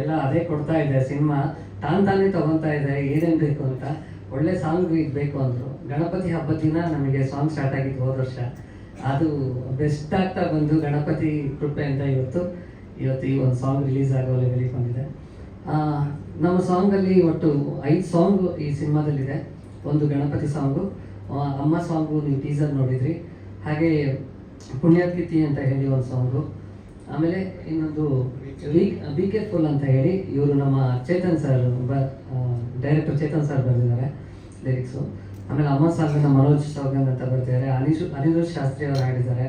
[SPEAKER 8] ಎಲ್ಲ ಅದೇ ಕೊಡ್ತಾ ಇದೆ, ಸಿನಿಮಾ ತಾನ್ ತಾನೇ ತಗೊತಾ ಇದೆ, ಏನೇನು ಬೇಕು ಅಂತ. ಒಳ್ಳೆ ಸಾಂಗ್ ಬೇಕು ಅಂದರು. ಗಣಪತಿ ಹಬ್ಬದ ದಿನ ನಮಗೆ ಸಾಂಗ್ ಸ್ಟಾರ್ಟ್ ಆಗಿತ್ತು ಹೋದ ವರ್ಷ. ಅದು ಬೆಸ್ಟ್ ಆಗ್ತಾ ಬಂದು ಗಣಪತಿ ಕೃಪೆ ಅಂತ ಇವತ್ತು ಇವತ್ತು ಈ ಒಂದು ಸಾಂಗ್ ರಿಲೀಸ್ ಆಗೋ ಲೆವೆಲಿಗೆ ಬಂದಿದೆ. ನಮ್ಮ ಸಾಂಗಲ್ಲಿ ಒಟ್ಟು ಐದು ಸಾಂಗ್ ಈ ಸಿನಿಮಾದಲ್ಲಿದೆ. ಒಂದು ಗಣಪತಿ ಸಾಂಗು ಅಮ್ಮ ಸಾಂಗು ನೀವು ಟೀಸರ್ ನೋಡಿದ್ರಿ. ಹಾಗೆ ಪುಣ್ಯಕೃತಿ ಅಂತ ಹೇಳಿ ಒಂದು ಸಾಂಗು ಆಮೇಲೆ ಇನ್ನೊಂದು ಬಿ ಫುಲ್ ಅಂತ ಹೇಳಿ ಇವರು ನಮ್ಮ Chetan sir director Chetan sir ಬರೆದಿದ್ದಾರೆ ಲಿರಿಕ್ಸು ಆಮೇಲೆ ಅಮ್ಮ ಸಾಂಗನ್ನ ಮನೋಜ್ ಸೌಗಂದ್ ಅಂತ ಬರ್ತಿದ್ದಾರೆ ಅನಿಶು ಅನಿರುದ್ ಶಾಸ್ತ್ರಿ ಅವರು ಹಾಡಿದ್ದಾರೆ.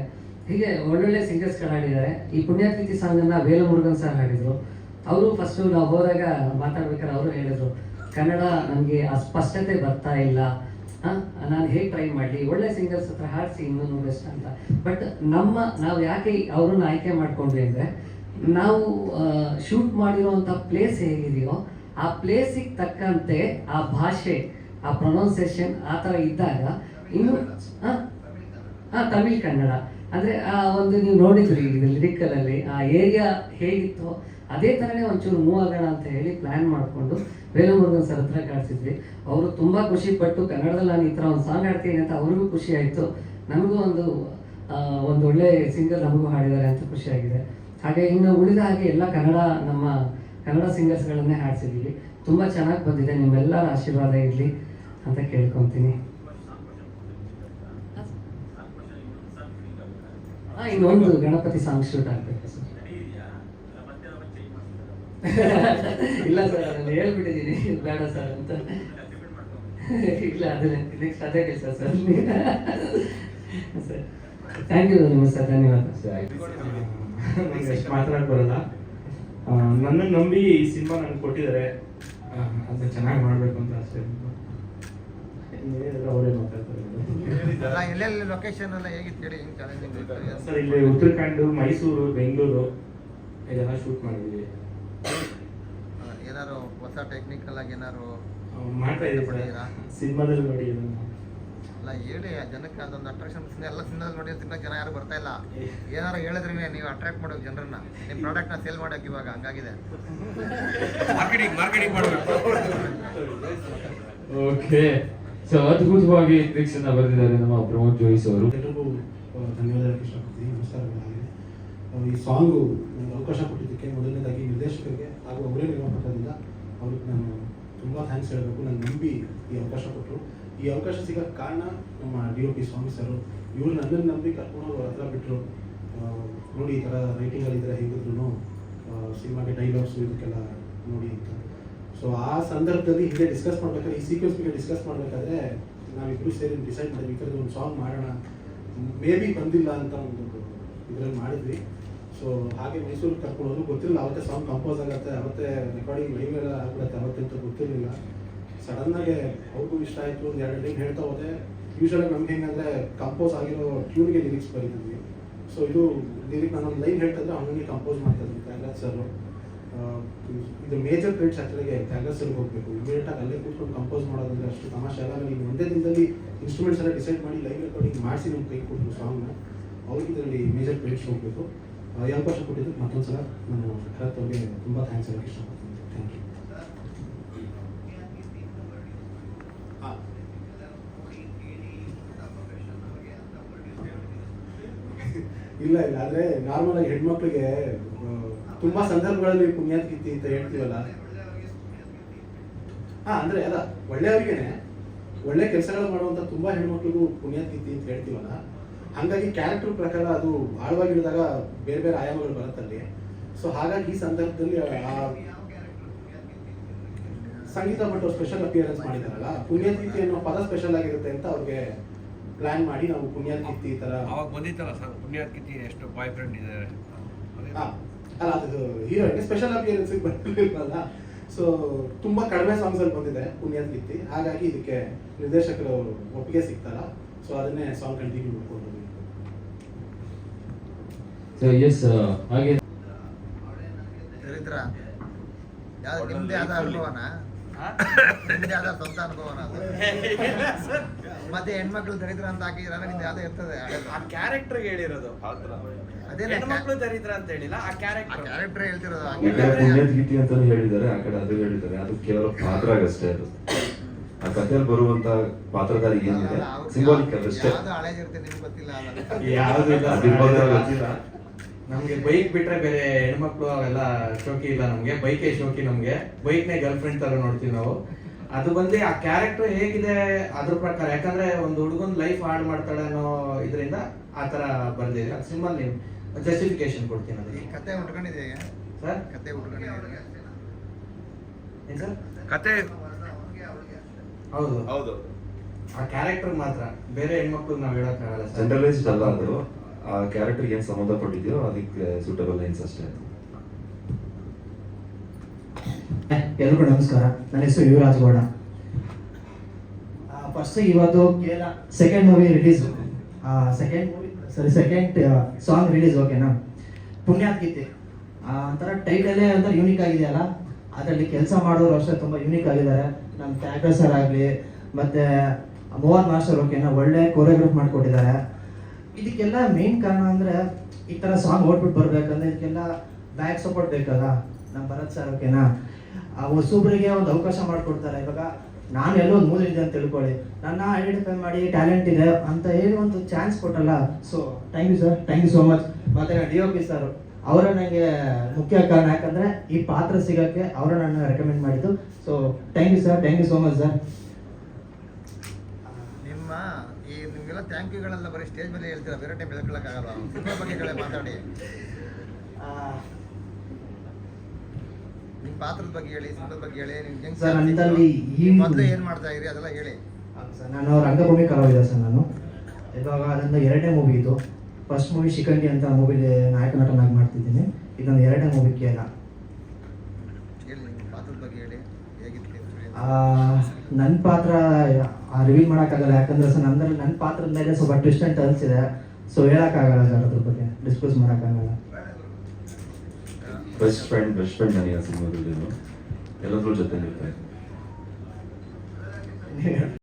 [SPEAKER 8] ಹೀಗೆ ಒಳ್ಳೊಳ್ಳೆ ಸಿಂಗರ್ಸ್ಗಳು ಹಾಡಿದ್ದಾರೆ. ಈ ಸಾಂಗನ್ನ ವೇಲು ಮುರುಗನ್ ಸರ್ ಹಾಡಿದರು. ಅವರು ಫಸ್ಟು ನಾವು ಹೋದಾಗ ಮಾತಾಡ್ಬೇಕಾದ್ರೆ ಅವರು ಹೇಳಿದ್ರು, ಕನ್ನಡ ನನಗೆ ಆ ಸ್ಪಷ್ಟತೆ ಬರ್ತಾ ಇಲ್ಲ. ನಾನು ಹೇಗೆ ಟ್ರೈ ಮಾಡಲಿ? ಒಳ್ಳೆ ಸಿಂಗರ್ಸ್ ಹತ್ರ ಹಾಡಿಸಿ ಇನ್ನೂ ಬೆಸ್ಟ್ ಅಂತ. ಬಟ್ ನಮ್ಮ, ನಾವು ಯಾಕೆ ಅವ್ರನ್ನ ಆಯ್ಕೆ ಮಾಡ್ಕೊಂಡ್ವಿ ಅಂದರೆ, ನಾವು ಶೂಟ್ ಮಾಡಿರೋವಂಥ ಪ್ಲೇಸ್ ಹೇಗಿದೆಯೋ, ಆ ಪ್ಲೇಸಿಗೆ ತಕ್ಕಂತೆ ಆ ಭಾಷೆ, ಆ ಪ್ರೊನೌನ್ಸಿಯೇಷನ್ ಆ ಥರ ಇದ್ದಾಗ ಇನ್ನು ಹಾಂ ತಮಿಳ್ ಕನ್ನಡ. ಅಂದರೆ ಆ ಒಂದು ನೀವು ನೋಡಿದ್ರಿ ಇದು ಲಿರಿಕಲಲ್ಲಿ ಆ ಏರಿಯಾ ಹೇಗಿತ್ತೋ, ಅದೇ ಥರನೇ ಒಂಚೂರು ಮೂವ್ ಆಗೋಣ ಅಂತ ಹೇಳಿ ಪ್ಲ್ಯಾನ್ ಮಾಡಿಕೊಂಡು ವೇಲುಮುರುಗನ್ ಸರ್ ಹತ್ರ ಕಾಡ್ಸಿದ್ವಿ ಅವರು ತುಂಬ ಖುಷಿ ಪಟ್ಟು ಕನ್ನಡದಲ್ಲಿ ನಾನು ಈ ಥರ ಒಂದು ಸಾಂಗ್ ಹಾಡ್ತೀನಿ ಅಂತ ಅವ್ರಿಗೂ ಖುಷಿ ಆಯಿತು. ನಮಗೂ ಒಂದು ಒಂದು ಒಳ್ಳೆ ಸಿಂಗರ್ ನಮಗೂ ಹಾಡಿದ್ದಾರೆ ಅಂತ ಖುಷಿಯಾಗಿದೆ ಹಾಗೆ ಇನ್ನು ಉಳಿದ ಹಾಗೆ ಎಲ್ಲ ಕನ್ನಡ ನಮ್ಮ ಕನ್ನಡ ಸಿಂಗರ್ಸ್ಗಳನ್ನೇ ಹಾಡಿಸಿದ್ದೀವಿ ತುಂಬ ಚೆನ್ನಾಗಿ ಬಂದಿದೆ. ನಿಮ್ಮೆಲ್ಲರ ಆಶೀರ್ವಾದ ಇರಲಿ ಅಂತ ಕೇಳ್ಕೊತೀನಿ. ಇನ್ನೊಂದು ಗಣಪತಿ ಸಾಂಗ್ ಶೂಟ್ ಆಗಬೇಕು ಸರ್. ಇಲ್ಲ ಸರ್ ನಾನು ಹೇಳ್ಬಿಟ್ಟಿದ್ದೀನಿ ಬೇಡ ಸರ್ ಅಂತ. ಇಲ್ಲ ಅದೇ ನೆಕ್ಸ್ಟ್ ಅದೇ ಕೆಲಸ ಸರ್. ಸರ್. ಥ್ಯಾಂಕ್ ಯು ನಿಮ್ಮ ಸರ್. ಧನ್ಯವಾದ.
[SPEAKER 6] ಮಾತಾಡಕ್ ಬರಲ್ಲ. ನನ್ನನ್ನು ನಂಬಿ ಈ ಸಿನಿಮಾ ನನಗೆ ಕೊಟ್ಟಿದ್ದಾರೆ. ಅಂತ ಚೆನ್ನಾಗಿ ಮಾಡಬೇಕು ಅಂತ ಅಷ್ಟೇ. ಅವರೇ ಮಾತಾಡ್ತಾರೆ.
[SPEAKER 5] ಎಲ್ಲೆಲ್ಲಿ ಲೊಕೇಶನ್ ಎಲ್ಲ ಹೇಗಿತ್ತು ಹೇಳಿ
[SPEAKER 6] ಸರ್ ಇಲ್ಲಿ ಉತ್ತರಾಖಂಡ ಮೈಸೂರು ಬೆಂಗಳೂರು ಇದೆಲ್ಲ ಶೂಟ್ ಮಾಡಿದ್ವಿ
[SPEAKER 5] ಏನಾರು ಹೊಸ ಟೆಕ್ನಿಕಲ್ ಆಗಿ
[SPEAKER 6] ಏನಾದ್ರು ಮಾಡ್ತಾ ಇದ್ದೀವಿ ಸಿನಿಮಾದಲ್ಲಿ ನೋಡಿ
[SPEAKER 5] ಅಲ್ಲ ಹೇಳಿ ಆ ಜನಕ್ಕೆ ಅದೊಂದು ಅಟ್ರಾಕ್ಷನ್ ಎಲ್ಲ ಸಿನಿಮಾದಲ್ಲಿ ನೋಡಿ ತಿನ್ನೋ ಜನ ಯಾರು ಬರ್ತಾ ಇಲ್ಲ. ಏನಾರು ಹೇಳಿದ್ರೆ ನೀವು ಅಟ್ರಾಕ್ಟ್ ಮಾಡೋಕೆ ಜನರನ್ನ. ನಿಮ್ಮ ಪ್ರಾಡಕ್ಟ್ನ ಸೇಲ್ ಮಾಡೋಕೆ ಇವಾಗ ಹಂಗಾಗಿದೆ.
[SPEAKER 3] ಮಾರ್ಕೆಟಿಂಗ್ ಮಾರ್ಕೆಟಿಂಗ್ ಮಾಡಬೇಕು.
[SPEAKER 1] ಓಕೆ. ಸೊ ಅದ್ಭುತವಾಗಿ ಅನ್ನ ಬರೆದಿದ್ದಾರೆ ನಮ್ಮ ಪ್ರಮೋದ್ ಜೋಯಿಸ್ ಅವರು.
[SPEAKER 9] ಎಲ್ರಿಗೂ ಧನ್ಯವಾದ ಇಷ್ಟಪಡ್ತೀನಿ ನಮಸ್ಕಾರಗಳಾಗಿದೆ ಈ ಸಾಂಗು ನನಗೆ ಅವಕಾಶ ಕೊಟ್ಟಿದ್ದಕ್ಕೆ ಮೊದಲನೇದಾಗಿ ನಿರ್ದೇಶಕರಿಗೆ ಹಾಗೂ ಅವರೇ ನಿರ್ಮಾಪಕರಿಂದ ಅವ್ರಿಗೆ ನಾನು ತುಂಬ ಥ್ಯಾಂಕ್ಸ್ ಹೇಳಬೇಕು. ನಾನು ನಂಬಿ ಈ ಅವಕಾಶ ಕೊಟ್ಟರು. ಈ ಅವಕಾಶ ಸಿಗೋಕ್ಕೆ ಕಾರಣ ನಮ್ಮ ಡಿ ಒ ಪಿ ಸ್ವಾಮಿ ಸರು ಇವರು ನನ್ನನ್ನು ನಂಬಿ ಕರ್ಕೊಂಡು ಅವ್ರ ಹತ್ರ ಬಿಟ್ಟರು ನೋಡಿ ಈ ಥರ ರೈಟಿಂಗಲ್ಲಿದ್ದರೆ ಹೇಗಿದ್ರು ಸಿನಿಮಾಗೆ ಡೈಲಾಗ್ಸು ಇದಕ್ಕೆಲ್ಲ ನೋಡಿ ಅಂತ. ಸೊ ಆ ಸಂದರ್ಭದಲ್ಲಿ ಹಿಂದೆ ಡಿಸ್ಕಸ್ ಮಾಡಬೇಕಾದ್ರೆ, ಈ ಸೀಕ್ವೆನ್ಸ್ ಬಗ್ಗೆ ಡಿಸ್ಕಸ್ ಮಾಡಬೇಕಾದ್ರೆ ನಾವಿಬ್ಬರು ಸೇರಿ ಡಿಸೈಡ್ ಮಾಡಿದ್ವಿ ಈ ಥರದ್ದು ಒಂದು ಸಾಂಗ್ ಮಾಡೋಣ. ಮೇ ಬಿ ಬಂದಿಲ್ಲ ಅಂತ ಒಂದು ಇದರಲ್ಲಿ ಮಾಡಿದ್ವಿ. ಸೊ ಹಾಗೆ ಮೈಸೂರು ಕರ್ಕೊಂಡು ಹೋದ್ರು ಗೊತ್ತಿಲ್ಲ ಅವತ್ತೇ ಸಾಂಗ್ ಕಂಪೋಸ್ ಆಗುತ್ತೆ, ಅವತ್ತೆ ರೆಕಾರ್ಡಿಂಗ್ ಲೈವ್ ಎಲ್ಲ ಆಗ್ಬಿಡುತ್ತೆ, ಅವತ್ತೆ ಅಂತ ಗೊತ್ತಿರಲಿಲ್ಲ. ಸಡನ್ನಾಗೆ ಅವ್ರಿಗೂ ಇಷ್ಟ ಆಯಿತು, ಒಂದು ಎರಡು ಲೈನ್ ಹೇಳ್ತಾ ಹೋದೆ. ಯೂಶ್ವಲಾಗಿ ನಮ್ಗೆ ಹೆಂಗಂದ್ರೆ ಕಂಪೋಸ್ ಆಗಿರೋ ಟ್ಯೂನ್ಗೆ ಲಿರಿಕ್ಸ್ ಬರೀತಿದ್ವಿ ಸೊ ಇದು ಲಿರಿಕ್ ನಾನೊಂದು ಲೈನ್ ಹೇಳ್ತಂದ್ರೆ ಅವನಿಗೆ ಕಂಪೋಸ್ ಮಾಡ್ತಾ ಇದ್ವಿ ತ್ಯಾಗರಾಜ್ ಸರ್ ಇದು ಮೇಜರ್ ಕ್ರೆಡಿಟ್ಸ್ ಹತ್ತಿರಗೆ ತ್ಯಾಗರಾಜ್ ಹೋಗಬೇಕು. ಇಮಿಡಿಯೇಟಾಗಿ ಅಲ್ಲೇ ಕೂತ್ಕೊಂಡು ಕಂಪೋಸ್ ಮಾಡೋದಂದ್ರೆ ಅಷ್ಟು ತಮಾಷೆ ಆಗಲ್ಲ. ನೀವು ಒಂದೇ ದಿನದಲ್ಲಿ ಇನ್ಸ್ಟ್ರೂಮೆಂಟ್ಸ್ ಎಲ್ಲ ಡಿಸೈಡ್ ಮಾಡಿ ಲೈವ್ ರೆಕಾರ್ಡಿಂಗ್ ಮಾಡಿಸಿ ನಮ್ಮ ಕೈ ಕೊಟ್ಟರು ಸಾಂಗ್ನ ಅವ್ರಿಗೆ ಇದರಲ್ಲಿ ಮೇಜರ್ ಕ್ರೆಡಿಟ್ಸ್ ಹೋಗಬೇಕು. ಈ ವರ್ಷ ಕೊಟ್ಟಿದ್ದಕ್ಕೆ ಮತ್ತೊಂದು ಸಲ ನಾನು ಭರತ್ ಅವ್ರಿಗೆ ತುಂಬ ಥ್ಯಾಂಕ್ಸ್ ಹೇಳಕ್ಕೆ ಇಷ್ಟಪಡ್ತೀನಿ. ಥ್ಯಾಂಕ್ ಯು ಇಲ್ಲ ಇಲ್ಲ ಆದ್ರೆ ನಾರ್ಮಲ್ ಆಗಿ ಹೆಣ್ಮಕ್ಳಿಗೆ ತುಂಬ ಸಂದರ್ಭಗಳಲ್ಲಿ ಕೀರ್ತಿ ಅಂತ ಹೇಳ್ತೀವಲ್ಲ? ಹಾ ಅಂದ್ರೆ ಅಲ್ಲ ಒಳ್ಳೆಯವ್ರಿಗೇನೆ ಒಳ್ಳೆ ಕೆಲಸಗಳು ಮಾಡುವಂತ ತುಂಬಾ ಹೆಣ್ಮಕ್ಳಿಗೂ ಪುಣ್ಯಾತ್ಕಿತ್ತಿ ಅಂತ ಹೇಳ್ತೀವಲ್ಲ? ಹಂಗಾಗಿ ಕ್ಯಾರೆಕ್ಟರ್ ಪ್ರಕಾರ ಅದು ಆಳವಾಗಿ ಇಳಿದಾಗ ಬೇರೆ ಬೇರೆ ಆಯಾಮಗಳು ಬರುತ್ತಲ್ಲಿ ಸೊ ಹಾಗಾಗಿ ಈ ಸಂದರ್ಭದಲ್ಲಿ ಸಂಗೀತ ಭಟ್ ಸ್ಪೆಷಲ್ ಅಪಿಯರೆನ್ಸ್ ಮಾಡಿದಾರಲ್ಲ ಪುಣ್ಯತಿಥಿ ಅನ್ನೋ ಪದ ಸ್ಪೆಷಲ್ ಆಗಿರುತ್ತೆ ಅಂತ ಅವ್ರಿಗೆ ಪ್ಲಾನ್ ಮಾಡಿ ನಾವು ಪುಣ್ಯಾತ್ಕಿತ್ತಿ ಈ ಥರ
[SPEAKER 3] ಅವಾಗ ಬಂದಿತ್ತಲ್ಲ ಸರ್ ಪುಣ್ಯಾತ್ಕಿತಿ ಎಷ್ಟು ಬಾಯ್ ಫ್ರೆಂಡ್ ಇದ್ದಾರೆ
[SPEAKER 9] ಅಲ್ಲ ಅದು ಹೀರೋಯಿನ್ ಸ್ಪೆಷಲ್ ಅಪಿಯರೆನ್ಸ್ ಬರ್ತಿರ್ಲಿಲ್ಲ ಸೊ ತುಂಬಾ ಕಡಿಮೆ ಸಾಂಗ್ಸಲ್ಲಿ ಬಂದಿದೆ ಪುಣ್ಯಾತ್ ಗಿತ್ತಿ ಹಾಗಾಗಿ ಇದಕ್ಕೆ ನಿರ್ದೇಶಕರು ಒಪ್ಪಿಗೆ ಸಿಗ್ತಾರ. ಸೊ ಅದನ್ನೇ ಸಾಂಗ್ ಕಂಟಿನ್ಯೂ ಮಾಡ್ಕೊಂಡು.
[SPEAKER 1] ಸೊ ಎಸ್ ಹಾಗೆ.
[SPEAKER 5] ನಿಮ್ದೇ ಆದ ಅನುಭವನ? ನಿಮ್ದೇ ಆದ ಸ್ವಂತ ಅನುಭವನ ಅದು? ಮತ್ತೆ ಹೆಣ್ಮಕ್ಳು ದರಿದ್ರ ಅಂತ ಹಾಕಿದ್ರೆ ನಿಮ್ದು ಯಾವ್ದು ಇರ್ತದೆ.
[SPEAKER 7] ಆ ಕ್ಯಾರೆಕ್ಟರ್ ಹೇಳಿರೋದು.
[SPEAKER 5] ಅದೇ
[SPEAKER 7] ಹೆಣ್ಮಕ್ಳು ದರಿದ್ರ ಅಂತ ಹೇಳಿಲ್ಲ ಆ
[SPEAKER 5] ಆ
[SPEAKER 7] ಕ್ಯಾರೆಕ್ಟರ್
[SPEAKER 5] ಕ್ಯಾರೆಕ್ಟರ್ ಹೇಳ್ತಿರೋದು
[SPEAKER 2] ಪುಣ್ಯದ್ಗೀತಿ ಅಂತಾನು ಹೇಳಿದ್ದಾರೆ ಆ ಕಡೆ ಅದು ಹೇಳಿದ್ದಾರೆ. ಅದು ಕೇವಲ ಪಾತ್ರಗಷ್ಟೇ ಅದು. ಆ ಕಥೆಯಲ್ಲಿ ಬರುವಂತ ಪಾತ್ರಧಾರಿ ಏನಿದೆ? ಸಿಂಬಾಲಿಕ್ ಅದಷ್ಟೇ
[SPEAKER 5] ಯಾವ್ದು
[SPEAKER 6] ಇಲ್ಲ
[SPEAKER 2] ಗೊತ್ತಿಲ್ಲ
[SPEAKER 6] ನಮ್ಗೆ ಬೈಕ್ ಬಿಟ್ರೆ ಬೇರೆ ಹೆಣ್ಮಕ್ಳು ಅವೆಲ್ಲ ಶೋಕಿ ಇಲ್ಲ ನಮ್ಗೆ. ಬೈಕೇ ಶೋಕಿ ನಮಗೆ. ಬೈಕ್ನೇ ಗರ್ಲ್ ಫ್ರೆಂಡ್ ತರ ನೋಡ್ತೀವಿ ನಾವು. ಅದು ಬಂದು ಆ ಕ್ಯಾರೆಕ್ಟರ್ ಹೇಗಿದೆ ಅದ್ರ ಪ್ರಕಾರ. ಯಾಕಂದ್ರೆ ಒಂದು ಹುಡುಗನ್ ಲೈಫ್ ಹಾಳು ಮಾಡ್ತಾಳೆ ಅನ್ನೋ ಇದರಿಂದ ಆ ತರ ಬರ್ದಿದೆ ಅದು ಸಿಂಬಲ್ ನೀವು ಜಸ್ಟಿಫಿಕೇಶನ್ ಕೊಡ್ತೀನಿ ಅದಕ್ಕೆ.
[SPEAKER 5] ಕತೆ ಉಟ್ಕೊಂಡಿದೆ
[SPEAKER 6] ಸರ್
[SPEAKER 5] ಕತೆ ಉಟ್ಕೊಂಡಿದೆ
[SPEAKER 6] ಏನ್ ಸರ್
[SPEAKER 3] ಕತೆ
[SPEAKER 6] ಹೌದು.
[SPEAKER 7] ಹೌದು.
[SPEAKER 6] ಆ ಕ್ಯಾರೆಕ್ಟರ್ ಮಾತ್ರ. ಬೇರೆ ಹೆಣ್ಮಕ್ಳು ನಾವು ಹೇಳಕ್ಕಾಗಲ್ಲ ಸರ್
[SPEAKER 2] ಜನರಲೈಸ್ಡ್ ಅಲ್ಲ ಅದು. ಆ ಕ್ಯಾರೆಕ್ಟರ್ ಏನ್ ಸಂಬಂಧಪಟ್ಟಿದೆಯೋ ಅದಕ್ಕೆ ಸೂಟಬಲ್ ಲೈನ್ಸ್ ಅಷ್ಟೇ.
[SPEAKER 10] ಎಲ್ರಿಗೂ ನಮಸ್ಕಾರ. ನನ್ನ ಹೆಸರು ಯುವರಾಜ್ ಗೌಡ. ಫಸ್ಟ್ ಇವತ್ತು Kerala second movie release second movie sorry second song release ಓಕೆನಾ ಪುಣ್ಯಾತ್ ಗೀತೆ. ಒಂಥರ ಟೈಟಲ್ಲೇ ಒಂಥರ ಯೂನಿಕ್ ಆಗಿದೆಯಲ್ಲ ಅದರಲ್ಲಿ ಕೆಲಸ ಮಾಡೋರು ಅಷ್ಟೇ ತುಂಬ ಯೂನಿಕ್ ಆಗಿದ್ದಾರೆ. ನಮ್ಮ ಕ್ಯಾರೆಕ್ಟರ್ ಸರ್ ಆಗಲಿ, ಮತ್ತು ಮೋಹನ್ ಮಾಸ್ಟರ್ ಓಕೆನಾ ಒಳ್ಳೆ ಕೊರಿಯೋಗ್ರಾಫ್ ಮಾಡಿಕೊಟ್ಟಿದ್ದಾರೆ. ಇದಕ್ಕೆಲ್ಲ ಮೇನ್ ಕಾರಣ ಅಂದ್ರೆ ಈ ತರ ಸಾಂಗ್ ಓಡ್ಬಿಟ್ಟು ಬರ್ಬೇಕಂದ್ರೆ ಇದಕ್ಕೆಲ್ಲ ಬ್ಯಾಕ್ ಸಪೋರ್ಟ್ ಬೇಕಲ್ಲ? ನಮ್ಮ ಭರತ್ ಸರ್ ಓಕೆನಾ ಆ ಒಂದು ಅವಕಾಶ ಮಾಡಿಕೊಡ್ತಾರೆ. ಇವಾಗ ನಾನು ಎಲ್ಲೋ ಒಂದು ಮೂಲೆ ಇದೆ ಅಂತ ತಿಳ್ಕೊಳ್ಳಿ. ನನ್ನ ಐಡೆಂಟಿಫೈ ಮಾಡಿ ಟ್ಯಾಲೆಂಟ್ ಇದೆ ಅಂತ ಹೇಳಿ ಒಂದು chance ಕೊಟ್ಟಲ್ಲ. So thank you sir thank you so much ಮತ್ತೆ ಡಿ ಒ ಪಿ ಸರ್ ಅವರ. ನನಗೆ ಮುಖ್ಯ ಕಾರಣ. ಯಾಕಂದ್ರೆ ಈ ಪಾತ್ರ ಸಿಗೋಕ್ಕೆ ಅವರು ನನ್ನ ರೆಕಮೆಂಡ್ ಮಾಡಿದ್ದು. So thank you sir thank you so much sir
[SPEAKER 5] ನಿಮ್ಮ ಈ ನಿಮ್ಗೆಲ್ಲ ಥ್ಯಾಂಕ್ ಯುಗಳೆಲ್ಲ ಬರೀ ಸ್ಟೇಜ್ ಮೇಲೆ ಹೇಳ್ತೀರಾ? ಬೇರೆ ಟೈಮ್ ಹೇಳ್ಕೊಳಕ್ಕಾಗಲ್ಲ ಸಿನಿಮಾ ಬಗ್ಗೆಗಳೇ ಮಾತಾಡಿ. ನಿಮ್ಮ ಪಾತ್ರದ ಬಗ್ಗೆ ಹೇಳಿ ಸಿನಿಮಾದ ಬಗ್ಗೆ ಹೇಳಿ ನಿಮ್ಗೆ
[SPEAKER 10] ಸರ್, ನನ್ನಲ್ಲಿ ಈ-
[SPEAKER 5] ಮೊದಲು ಏನು ಮಾಡ್ತಾ ಇದ್ರಿ ಅದೆಲ್ಲ ಹೇಳಿ.
[SPEAKER 10] ಸರ್ ನಾನು ರಂಗಭೂಮಿ ಕಲಾವಿದ ಸರ್ ನಾನು. ಇವಾಗ ನನ್ನ ಎರಡನೇ ಮೂವಿ ಇದು. ಫಸ್ಟ್ ಮೂವಿ ಶಿಖಂಡಿ ಅಂತ ಮೂವಿಲಿ ನಾಯಕ ನಟನಾಗಿ ಮಾಡ್ತಿದ್ದೀನಿ. ಇದೊಂದು ಎರಡನೇ ಮೂವಿ ಕೇಳ
[SPEAKER 5] ಹೇಳಿ ನಿಮ್ಮ ಪಾತ್ರದ ಬಗ್ಗೆ ಹೇಳಿ. ಹೇಗಿತ್ತು?
[SPEAKER 10] ನನ್ನ ಪಾತ್ರ ರಿವೀಲ್ ಮಾಡೋಕ್ಕಾಗಲ್ಲ. ಯಾಕಂದ್ರೆ ಸರ್ ನಮ್ದಲ್ಲಿ ನನ್ನ ಪಾತ್ರದ ಮೇಲೆ ಸ್ವಲ್ಪ ಟ್ವಿಸ್ಟ್ ಅಂಡ್ ಟರ್ನ್ಸ್ ಇದೆ. ಸೊ ಹೇಳೋಕ್ಕಾಗಲ್ಲ ಸರ್ ಅದ್ರ ಬಗ್ಗೆ. ಡಿಸ್ಕಸ್ ಮಾಡೋಕ್ಕಾಗಲ್ಲ.
[SPEAKER 2] ಬೆಸ್ಟ್ ಫ್ರೆಂಡ್ ಬೆಸ್ಟ್ ಫ್ರೆಂಡ್ ನನಗೆ ಸಿನಿಮಾದಲ್ಲಿ ಎಲ್ಲದ್ರ ಜೊತೆ ಇರ್ತಾರೆ